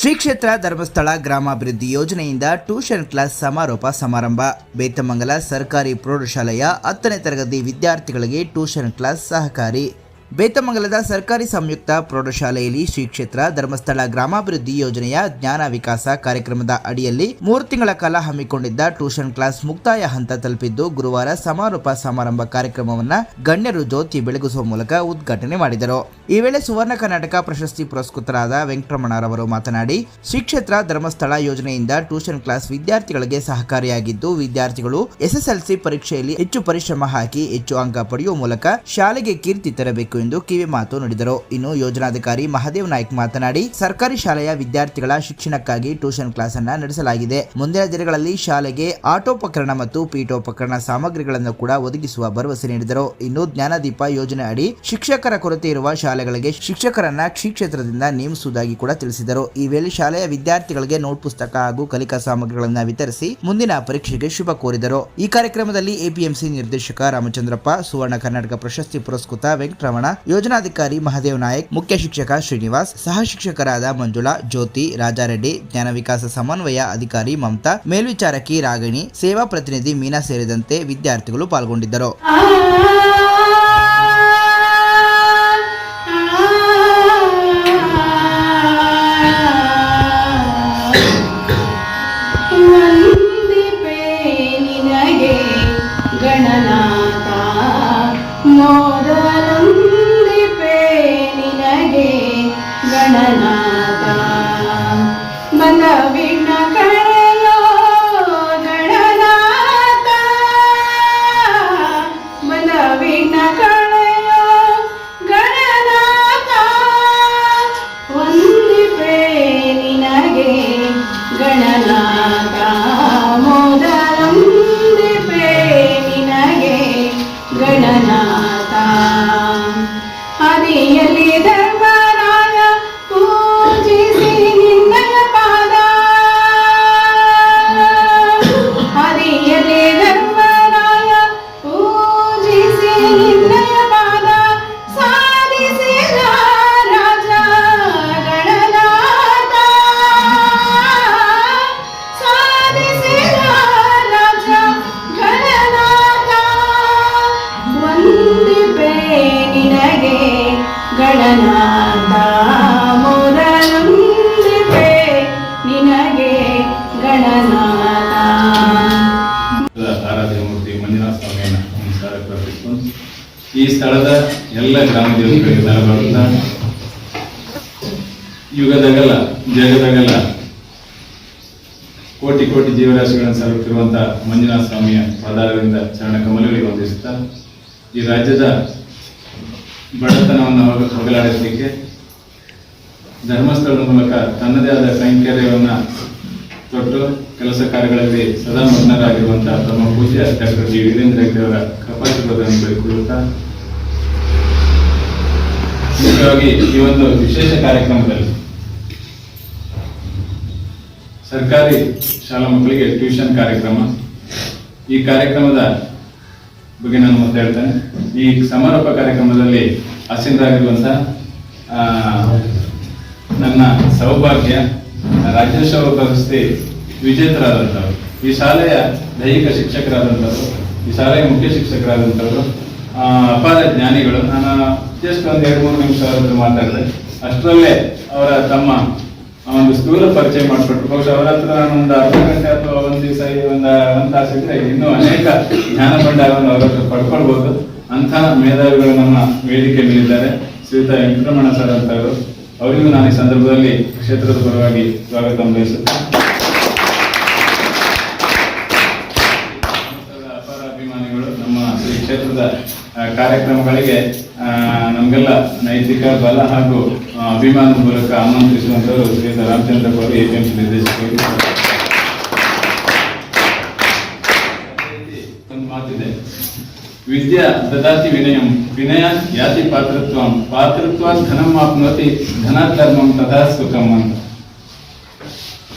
ಶ್ರೀ ಕ್ಷೇತ್ರ ಧರ್ಮಸ್ಥಳ ಗ್ರಾಮಾಭಿವೃದ್ಧಿ ಯೋಜನೆಯಿಂದ ಟ್ಯೂಷನ್ ಕ್ಲಾಸ್ ಸಮಾರೋಪ ಸಮಾರಂಭ. ಬೇತಮಂಗಲ ಸರ್ಕಾರಿ ಪ್ರೌಢಶಾಲೆಯ ಹತ್ತನೇ ತರಗತಿ ವಿದ್ಯಾರ್ಥಿಗಳಿಗೆ ಟ್ಯೂಷನ್ ಕ್ಲಾಸ್ ಸಹಕಾರಿ. ಬೇತಮಂಗಲದ ಸರ್ಕಾರಿ ಸಂಯುಕ್ತ ಪ್ರೌಢಶಾಲೆಯಲ್ಲಿ ಶ್ರೀ ಕ್ಷೇತ್ರ ಧರ್ಮಸ್ಥಳ ಗ್ರಾಮಾಭಿವೃದ್ಧಿ ಯೋಜನೆಯ ಜ್ಞಾನ ವಿಕಾಸ ಕಾರ್ಯಕ್ರಮದ ಅಡಿಯಲ್ಲಿ ಮೂರು ತಿಂಗಳ ಕಾಲ ಹಮ್ಮಿಕೊಂಡಿದ್ದ ಟ್ಯೂಷನ್ ಕ್ಲಾಸ್ ಮುಕ್ತಾಯ ಹಂತ ತಲುಪಿದ್ದು ಗುರುವಾರ ಸಮಾರೋಪ ಸಮಾರಂಭ ಕಾರ್ಯಕ್ರಮವನ್ನ ಗಣ್ಯರು ಜ್ಯೋತಿ ಬೆಳಗಿಸುವ ಮೂಲಕ ಉದ್ಘಾಟನೆ ಮಾಡಿದರು. ಈ ವೇಳೆ ಸುವರ್ಣ ಕರ್ನಾಟಕ ಪ್ರಶಸ್ತಿ ಪುರಸ್ಕೃತರಾದ ವೆಂಕಟರಮಣರವರು ಮಾತನಾಡಿ, ಶ್ರೀ ಕ್ಷೇತ್ರ ಧರ್ಮಸ್ಥಳ ಯೋಜನೆಯಿಂದ ಟ್ಯೂಷನ್ ಕ್ಲಾಸ್ ವಿದ್ಯಾರ್ಥಿಗಳಿಗೆ ಸಹಕಾರಿಯಾಗಿದ್ದು, ವಿದ್ಯಾರ್ಥಿಗಳು ಎಸ್ಎಸ್ಎಲ್ಸಿ ಪರೀಕ್ಷೆಯಲ್ಲಿ ಹೆಚ್ಚು ಪರಿಶ್ರಮ ಹಾಕಿ ಹೆಚ್ಚು ಅಂಕ ಪಡೆಯುವ ಮೂಲಕ ಶಾಲೆಗೆ ಕೀರ್ತಿ ತರಬೇಕು ಎಂದು ಕಿವಿ ಮಾತು ನುಡಿದರು. ಇನ್ನು ಯೋಜನಾಧಿಕಾರಿ ಮಹದೇವ್ ನಾಯ್ಕ್ ಮಾತನಾಡಿ, ಸರ್ಕಾರಿ ಶಾಲೆಯ ವಿದ್ಯಾರ್ಥಿಗಳ ಶಿಕ್ಷಣಕ್ಕಾಗಿ ಟ್ಯೂಷನ್ ಕ್ಲಾಸ್ ಅನ್ನು ನಡೆಸಲಾಗಿದೆ. ಮುಂದಿನ ದಿನಗಳಲ್ಲಿ ಶಾಲೆಗೆ ಆಟೋಪಕರಣ ಮತ್ತು ಪೀಠೋಪಕರಣ ಸಾಮಗ್ರಿಗಳನ್ನು ಕೂಡ ಒದಗಿಸುವ ಭರವಸೆ ನೀಡಿದರು. ಇನ್ನು ಜ್ಞಾನದೀಪ ಯೋಜನೆ ಅಡಿ ಶಿಕ್ಷಕರ ಕೊರತೆ ಇರುವ ಶಾಲೆಗಳಿಗೆ ಶಿಕ್ಷಕರನ್ನ ಕ್ಷೇತ್ರದಿಂದ ನೇಮಿಸುವುದಾಗಿ ಕೂಡ ತಿಳಿಸಿದರು. ಈ ವೇಳೆ ಶಾಲೆಯ ವಿದ್ಯಾರ್ಥಿಗಳಿಗೆ ನೋಟ್ ಪುಸ್ತಕ ಹಾಗೂ ಕಲಿಕಾ ಸಾಮಗ್ರಿಗಳನ್ನು ವಿತರಿಸಿ ಮುಂದಿನ ಪರೀಕ್ಷೆಗೆ ಶುಭ ಕೋರಿದರು. ಈ ಕಾರ್ಯಕ್ರಮದಲ್ಲಿ ಎಪಿಎಂಸಿ ನಿರ್ದೇಶಕ ರಾಮಚಂದ್ರಪ್ಪ, ಸುವರ್ಣ ಕರ್ನಾಟಕ ಪ್ರಶಸ್ತಿ ಪುರಸ್ಕೃತ ವೆಂಕಟರಮಣ ಯೋಜನಾಧಿಕಾರಿ ಮಹದೇವ್ ನಾಯಕ್, ಮುಖ್ಯ ಶಿಕ್ಷಕ ಶ್ರೀನಿವಾಸ್, ಸಹ ಶಿಕ್ಷಕರಾದ ಮಂಜುಳಾ, ಜ್ಯೋತಿ, ರಾಜಾರೆಡ್ಡಿ, ಜ್ಞಾನ ವಿಕಾಸ ಸಮನ್ವಯ ಅಧಿಕಾರಿ ಮಮತಾ, ಮೇಲ್ವಿಚಾರಕಿ ರಾಗಿಣಿ, ಸೇವಾ ಪ್ರತಿನಿಧಿ ಮೀನಾ ಸೇರಿದಂತೆ ವಿದ್ಯಾರ್ಥಿಗಳು ಪಾಲ್ಗೊಂಡಿದ್ದರು. ಸ್ಥಳದ ಎಲ್ಲ ಗ್ರಾಮ ದೇವತೆಗಳಿಗೆ ನೆಲಬಾರುತ್ತಾ ಯುಗದಾಗಲ್ಲ, ಜಗದಾಗಲ್ಲ. ಕೋಟಿ ಕೋಟಿ ಜೀವರಾಶಿಗಳನ್ನು ಸಾಗುತ್ತಿರುವಂತಹ ಮಂಜುನಾಥ ಸ್ವಾಮಿಯ ಪದಾರದಿಂದ ಚರಣ ಕಮಲಗಳಿಗೆ ವಂದಿಸುತ್ತಾ ಈ ರಾಜ್ಯದ ಬಡತನವನ್ನು ಹೋಗ- ಹೋಗಲಾಡಿಸಲಿಕ್ಕೆ ಧರ್ಮಸ್ಥಳದ ಮೂಲಕ ತನ್ನದೇ ಆದ ಕೈಂಕರ್ಯವನ್ನು ತೊಟ್ಟು ಕೆಲಸ ಕಾರ್ಯಗಳಲ್ಲಿ ಸದಾ ಮಗ್ನರಾಗಿರುವಂತಹ ತಮ್ಮ ಪೂಜ್ಯ ಡಾಕ್ಟರ್ ಜಿ. ವೀರೇಂದ್ರ ಹೆಗ್ಡೆ ಅವರ ಕೃಪಾಶೀರ್ವಾದವನ್ನು ಬೇಡಿಕೊಳ್ಳುತ್ತಾ ಮುಖ್ಯವಾಗಿ ಈ ಒಂದು ವಿಶೇಷ ಕಾರ್ಯಕ್ರಮದಲ್ಲಿ ಸರ್ಕಾರಿ ಶಾಲಾ ಮಕ್ಕಳಿಗೆ ಟ್ಯೂಷನ್ ಕಾರ್ಯಕ್ರಮ. ಈ ಕಾರ್ಯಕ್ರಮದ ಬಗ್ಗೆ ನಾನು ಮತ್ತೆ ಹೇಳ್ತೇನೆ. ಈ ಸಮಾರೋಪ ಕಾರ್ಯಕ್ರಮದಲ್ಲಿ ಆಸೀನರಾಗಿರುವಂತ ಆ, ನನ್ನ ಸೌಭಾಗ್ಯ ರಾಜ್ಯೋತ್ಸವ ಪ್ರಶಸ್ತಿ ವಿಜೇತರಾದಂಥವ್ರು. ಈ ಶಾಲೆಯ ದೈಹಿಕ ಶಿಕ್ಷಕರಾದಂಥವ್ರು ಈ ಶಾಲೆಯ ಮುಖ್ಯ ಶಿಕ್ಷಕರಾದಂಥವ್ರು ಅಪಾರ ಜ್ಞಾನಿಗಳು ನಾನು ಜಸ್ಟ್ ಒಂದು ಎರಡು, ಮೂರು ನಿಮಿಷ ಅವ್ರ ಮಾತಾಡಿದೆ. ಅಷ್ಟರಲ್ಲೇ ಅವರ ತಮ್ಮ ಒಂದು ಸ್ಥೂಲ ಪರಿಚಯ ಮಾಡಿಕೊಟ್ರು. ಬಹುಶಃ ಅವರ ಹತ್ರ ನಾನು ಒಂದು ಅರ್ಧ ಗಂಟೆ ಅಥವಾ ಒಂದು ದಿವಸ ಒಂದು ಒಂದು ತಾಸು ಇದ್ರೆ ಇನ್ನೂ ಅನೇಕ ಜ್ಞಾನ ಭಂಡಾರವನ್ನು ಅವರ ಹತ್ರ ಪಡ್ಕೊಳ್ಬಹುದು ಅಂಥ ಮೇಧಾವಿಗಳು ನಮ್ಮ ವೇದಿಕೆ ಮೇಲಿದ್ದಾರೆ. ಶ್ರೀಯುತ ವೆಂಕಟರಮಣ ಸರ್ ಅಂತವರು. ಅವರಿಗೂ ನಾನು ಈ ಸಂದರ್ಭದಲ್ಲಿ ಕ್ಷೇತ್ರದ ಪರವಾಗಿ ಸ್ವಾಗತ ಬಯಸುತ್ತೇನೆ. ಅಪಾರ ಅಭಿಮಾನಿಗಳು ನಮ್ಮ ಶ್ರೀ ಕ್ಷೇತ್ರದ ಕಾರ್ಯಕ್ರಮಗಳಿಗೆ ನಮಗೆಲ್ಲ ನೈತಿಕ ಬಲ ಹಾಗೂ ಅಭಿಮಾನದ ಮೂಲಕ ಆಮಂತ್ರಿಸುವಂತವರು ಶ್ರೀಯುತ ರಾಮಚಂದ್ರ ಅವರು ಎಪಿಎಂಸಿ ನಿರ್ದೇಶಕರು. ಮಾತಿದೆ. ವಿದ್ಯಾ ದದಾತಿ ವಿನಯಂ ವಿನಯ ಯಾತಿ ಪಾತ್ರತ್ವಂ ಪಾತ್ರತ್ವ ಧನಂ ಆಪ್ನೋತಿ ಧನ ತಥಾ ಸುಖಂ ಅಂತ.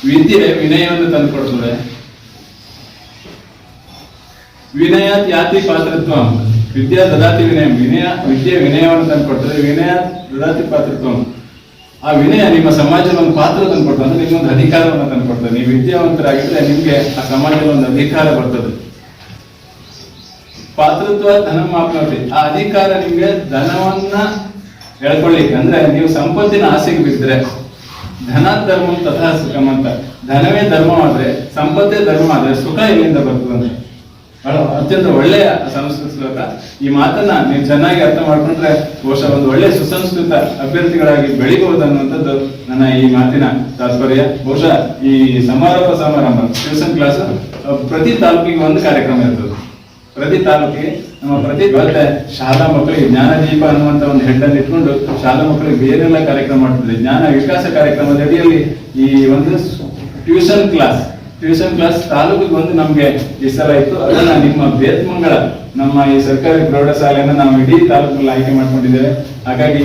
ವಿದ್ಯೆ ವಿನಯವನ್ನು ತಂದುಕೊಡ್ತದೆ. ವಿನಯ ಯಾತಿ ಪಾತ್ರತ್ವ ವಿದ್ಯಾ ದದಾತಿ ವಿನಯ ವಿನಯ, ವಿದ್ಯೆ ವಿನಯವನ್ನು ತಂದು ಕೊಟ್ಟರೆ ವಿನಯ ದದಾತಿ ಪಾತ್ರತ್ವ ಆ ವಿನಯ ನಿಮ್ಮ ಸಮಾಜದ ಒಂದು ಪಾತ್ರ ತಂದ್ಕೊಡ್ತದೆ ಅಂದ್ರೆ ನಿಮಗೊಂದು ಅಧಿಕಾರವನ್ನು ತಂದ್ಕೊಡ್ತದೆ ನೀವು ವಿದ್ಯಾವಂತರಾಗಿದ್ರೆ ನಿಮ್ಗೆ ಆ ಸಮಾಜದ ಒಂದು ಅಧಿಕಾರ ಬರ್ತದೆ. ಪಾತ್ರತ್ವ ಧನ ಮಾಪನತೆ ಆ ಅಧಿಕಾರ ನಿಮ್ಗೆ ಧನವನ್ನ ಹೇಳ್ಕೊಳ್ಳಿಕ್ಕೆ ಅಂದ್ರೆ ನೀವು ಸಂಪತ್ತಿನ ಆಸೆಗೆ ಬಿದ್ದರೆ ಧನ, ಧರ್ಮ ತಥಾ ಸುಖಂ ಅಂತ ಧನವೇ ಧರ್ಮವಾದ್ರೆ, ಸಂಪತ್ತೇ ಧರ್ಮ ಆದ್ರೆ ಸುಖ ಎಲ್ಲಿಂದ ಬರ್ತದಂತೆ? ಅತ್ಯಂತ ಒಳ್ಳೆಯ ಸಂಸ್ಕೃತ ಶ್ಲೋಕ ಈ ಮಾತನ್ನ ನೀವು ಚೆನ್ನಾಗಿ ಅರ್ಥ ಮಾಡ್ಕೊಂಡ್ರೆ ಬಹುಶಃ ಒಂದು ಒಳ್ಳೆ ಸುಸಂಸ್ಕೃತ ಅಭ್ಯರ್ಥಿಗಳಾಗಿ ಬೆಳಿಬಹುದು ಅನ್ನುವಂಥದ್ದು ನನ್ನ ಈ ಮಾತಿನ ತಾತ್ಪರ್ಯ. ಬಹುಶಃ ಈ ಸಮಾರೋಪ ಸಮಾರಂಭ ಟ್ಯೂಷನ್ ಕ್ಲಾಸ್ ಪ್ರತಿ ತಾಲೂಕಿಗೆ ಒಂದು ಕಾರ್ಯಕ್ರಮ ಇರ್ತದೆ. ಪ್ರತಿ ತಾಲೂಕಿಗೆ, ನಮ್ಮ ಪ್ರತಿ ಮತ್ತೆ ಶಾಲಾ ಮಕ್ಕಳಿಗೆ ಜ್ಞಾನ ದೀಪ ಅನ್ನುವಂತ ಒಂದು ಹೆಡ್ ಅನ್ನು ಇಟ್ಕೊಂಡು ಶಾಲಾ ಮಕ್ಕಳಿಗೆ ಬೇರೆಲ್ಲ ಕಾರ್ಯಕ್ರಮ ಮಾಡ್ತದೆ ಜ್ಞಾನ ವಿಕಾಸ ಕಾರ್ಯಕ್ರಮದ ಅಡಿಯಲ್ಲಿ ಈ ಒಂದು ಟ್ಯೂಷನ್ ಕ್ಲಾಸ್ ಟ್ಯೂಷನ್ ಕ್ಲಾಸ್ ತಾಲೂಕಿಗೆ ಬಂದು ನಮಗೆ ಈ ಇತ್ತು. ಅದನ್ನ ನಿಮ್ಮ ಬೇತ್ಮಂಗಳ ನಮ್ಮ ಈ ಸರ್ಕಾರಿ ಪ್ರೌಢಶಾಲೆಯನ್ನು ನಾವು ಇಡೀ ತಾಲೂಕಿನಲ್ಲಿ ಆಯ್ಕೆ ಮಾಡ್ಕೊಂಡಿದ್ದೇವೆ. ಹಾಗಾಗಿ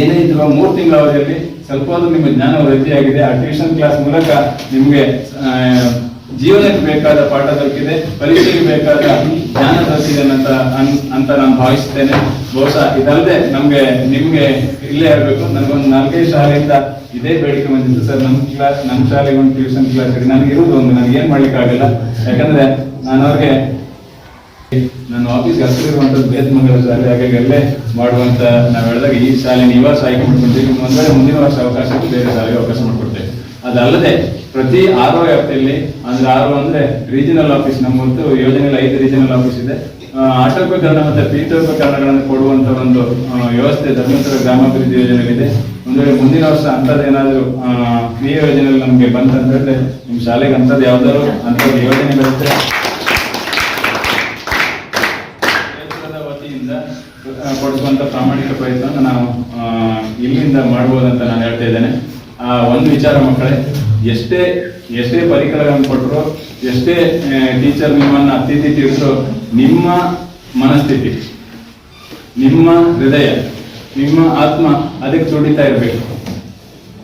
ಏನೇ ಇದ್ರು ಮೂರು ತಿಂಗಳ ಅವಧಿಯಲ್ಲಿ ಸ್ವಲ್ಪ ನಿಮ್ಮ ಜ್ಞಾನ ವೃದ್ಧಿಯಾಗಿದೆ. ಆ ಟ್ಯೂಷನ್ ಕ್ಲಾಸ್ ಮೂಲಕ ನಿಮಗೆ ಜೀವನಕ್ಕೆ ಬೇಕಾದ ಪಾಠ ದೊರಕಿದೆ. ಪರೀಕ್ಷೆಗೆ ಬೇಕಾದ ಜ್ಞಾನ ದೊರಕಿದೆ ಅಂತ ಅಂತ ನಾನು ಭಾವಿಸ್ತೇನೆ ಬಹುಶಃ ಇದಲ್ಲದೆ ನಮಗೆ, ನಿಮಗೆ ಇಲ್ಲೇ ಇರಬೇಕು. ನನಗೊಂದು ನಾಲ್ಕೈದು ಶಾಲೆಯಿಂದ ಇದೇ ಬೇಡಿಕೆ ಬಂದಿದ್ದು ಸರ್. ನಮ್ಮ ಕ್ಲಾಸ್ ನಮ್ಮ ಶಾಲೆಗೆ ಒಂದು ಟ್ಯೂಷನ್ ಕ್ಲಾಸ್ ಇದೆ. ನನಗೆ ಇರುವುದು ಒಂದು, ನನಗೆ ಏನು ಮಾಡ್ಲಿಕ್ಕೆ ಯಾಕಂದರೆ ನಾನು ಅವ್ರಿಗೆ ನನ್ನ ಆಫೀಸ್ಗೆ ಹತ್ತಿರ ಇರುವಂತದ್ದು ಬೇತ್ಮಂಗಲ ಶಾಲೆ, ಹಾಗಾಗಿ ಅಲ್ಲೇ ಮಾಡುವಂತ ನಾವು ಹೇಳಿದಾಗ ಈ ಶಾಲೆ ನಿವಾಸ ಆಯ್ಕೆ ಮಾಡ್ಕೊಳ್ತೀವಿ ಮುಂದಿನ ವರ್ಷ ಅವಕಾಶ ಬೇರೆ ಶಾಲೆಗೆ ಅವಕಾಶ ಮಾಡಿಕೊಡ್ತೇವೆ. ಅದಲ್ಲದೆ ಪ್ರತಿ ಆರೋ ವ್ಯಾಪ್ತಿಯಲ್ಲಿ, ಅಂದ್ರೆ ಆರು ಅಂದ್ರೆ ರೀಜನಲ್ ಆಫೀಸ್ ನಮ್ಮಂತೂ ಯೋಜನೆಯಲ್ಲಿ ಐದು ರೀಜನಲ್ ಆಫೀಸ್ ಇದೆ. ಆಟೋಪಕರಣ ಮತ್ತು ಪೀಠೋಪಕರಣಗಳನ್ನು ಕೊಡುವಂತ ಒಂದು ವ್ಯವಸ್ಥೆ ಧರ್ಮೇಶ್ವರ ಗ್ರಾಮಾಭಿವೃದ್ಧಿ ಯೋಜನೆಯಲ್ಲಿದೆ. ವೇಳೆ ಮುಂದಿನ ವರ್ಷ ಅಂತದ್ದೇನಾದ್ರೂ ಆ, ಕ್ರಿಯಾ ಯೋಜನೆಯಲ್ಲಿ ನಮ್ಗೆ ಬಂತಂತ ಹೇಳಿದ್ರೆ ನಿಮ್ ಶಾಲೆಗೆ ಅಂಥದ್ದು ಯಾವ್ದಾದ್ರು ಅಂತ ಯೋಜನೆ ಬರುತ್ತೆ. ವತಿಯಿಂದ ಆ, ಕೊಡಿಸುವಂತ ಪ್ರಾಮಾಣಿಕ ಪ್ರಯತ್ನವನ್ನು ನಾವು ಇಲ್ಲಿಂದ ಮಾಡ್ಬೋದಂತ ನಾನು ಹೇಳ್ತಾ ಇದ್ದೇನೆ. ಆ ಒಂದು ವಿಚಾರ ಮಕ್ಕಳೇ ಎಷ್ಟೇ ಎಷ್ಟೇ ಪರಿಕರಗಳನ್ನು ಕೊಟ್ಟರು ಎಷ್ಟೇ ಟೀಚರ್ ನಿಮ್ಮನ್ನ ಅತಿಥಿ ತಿಳಿಸೋ ನಿಮ್ಮ ಮನಸ್ಥಿತಿ ನಿಮ್ಮ ಹೃದಯ ನಿಮ್ಮ ಆತ್ಮ ಅದಕ್ಕೆ ದುಡಿತಾ ಇರಬೇಕು.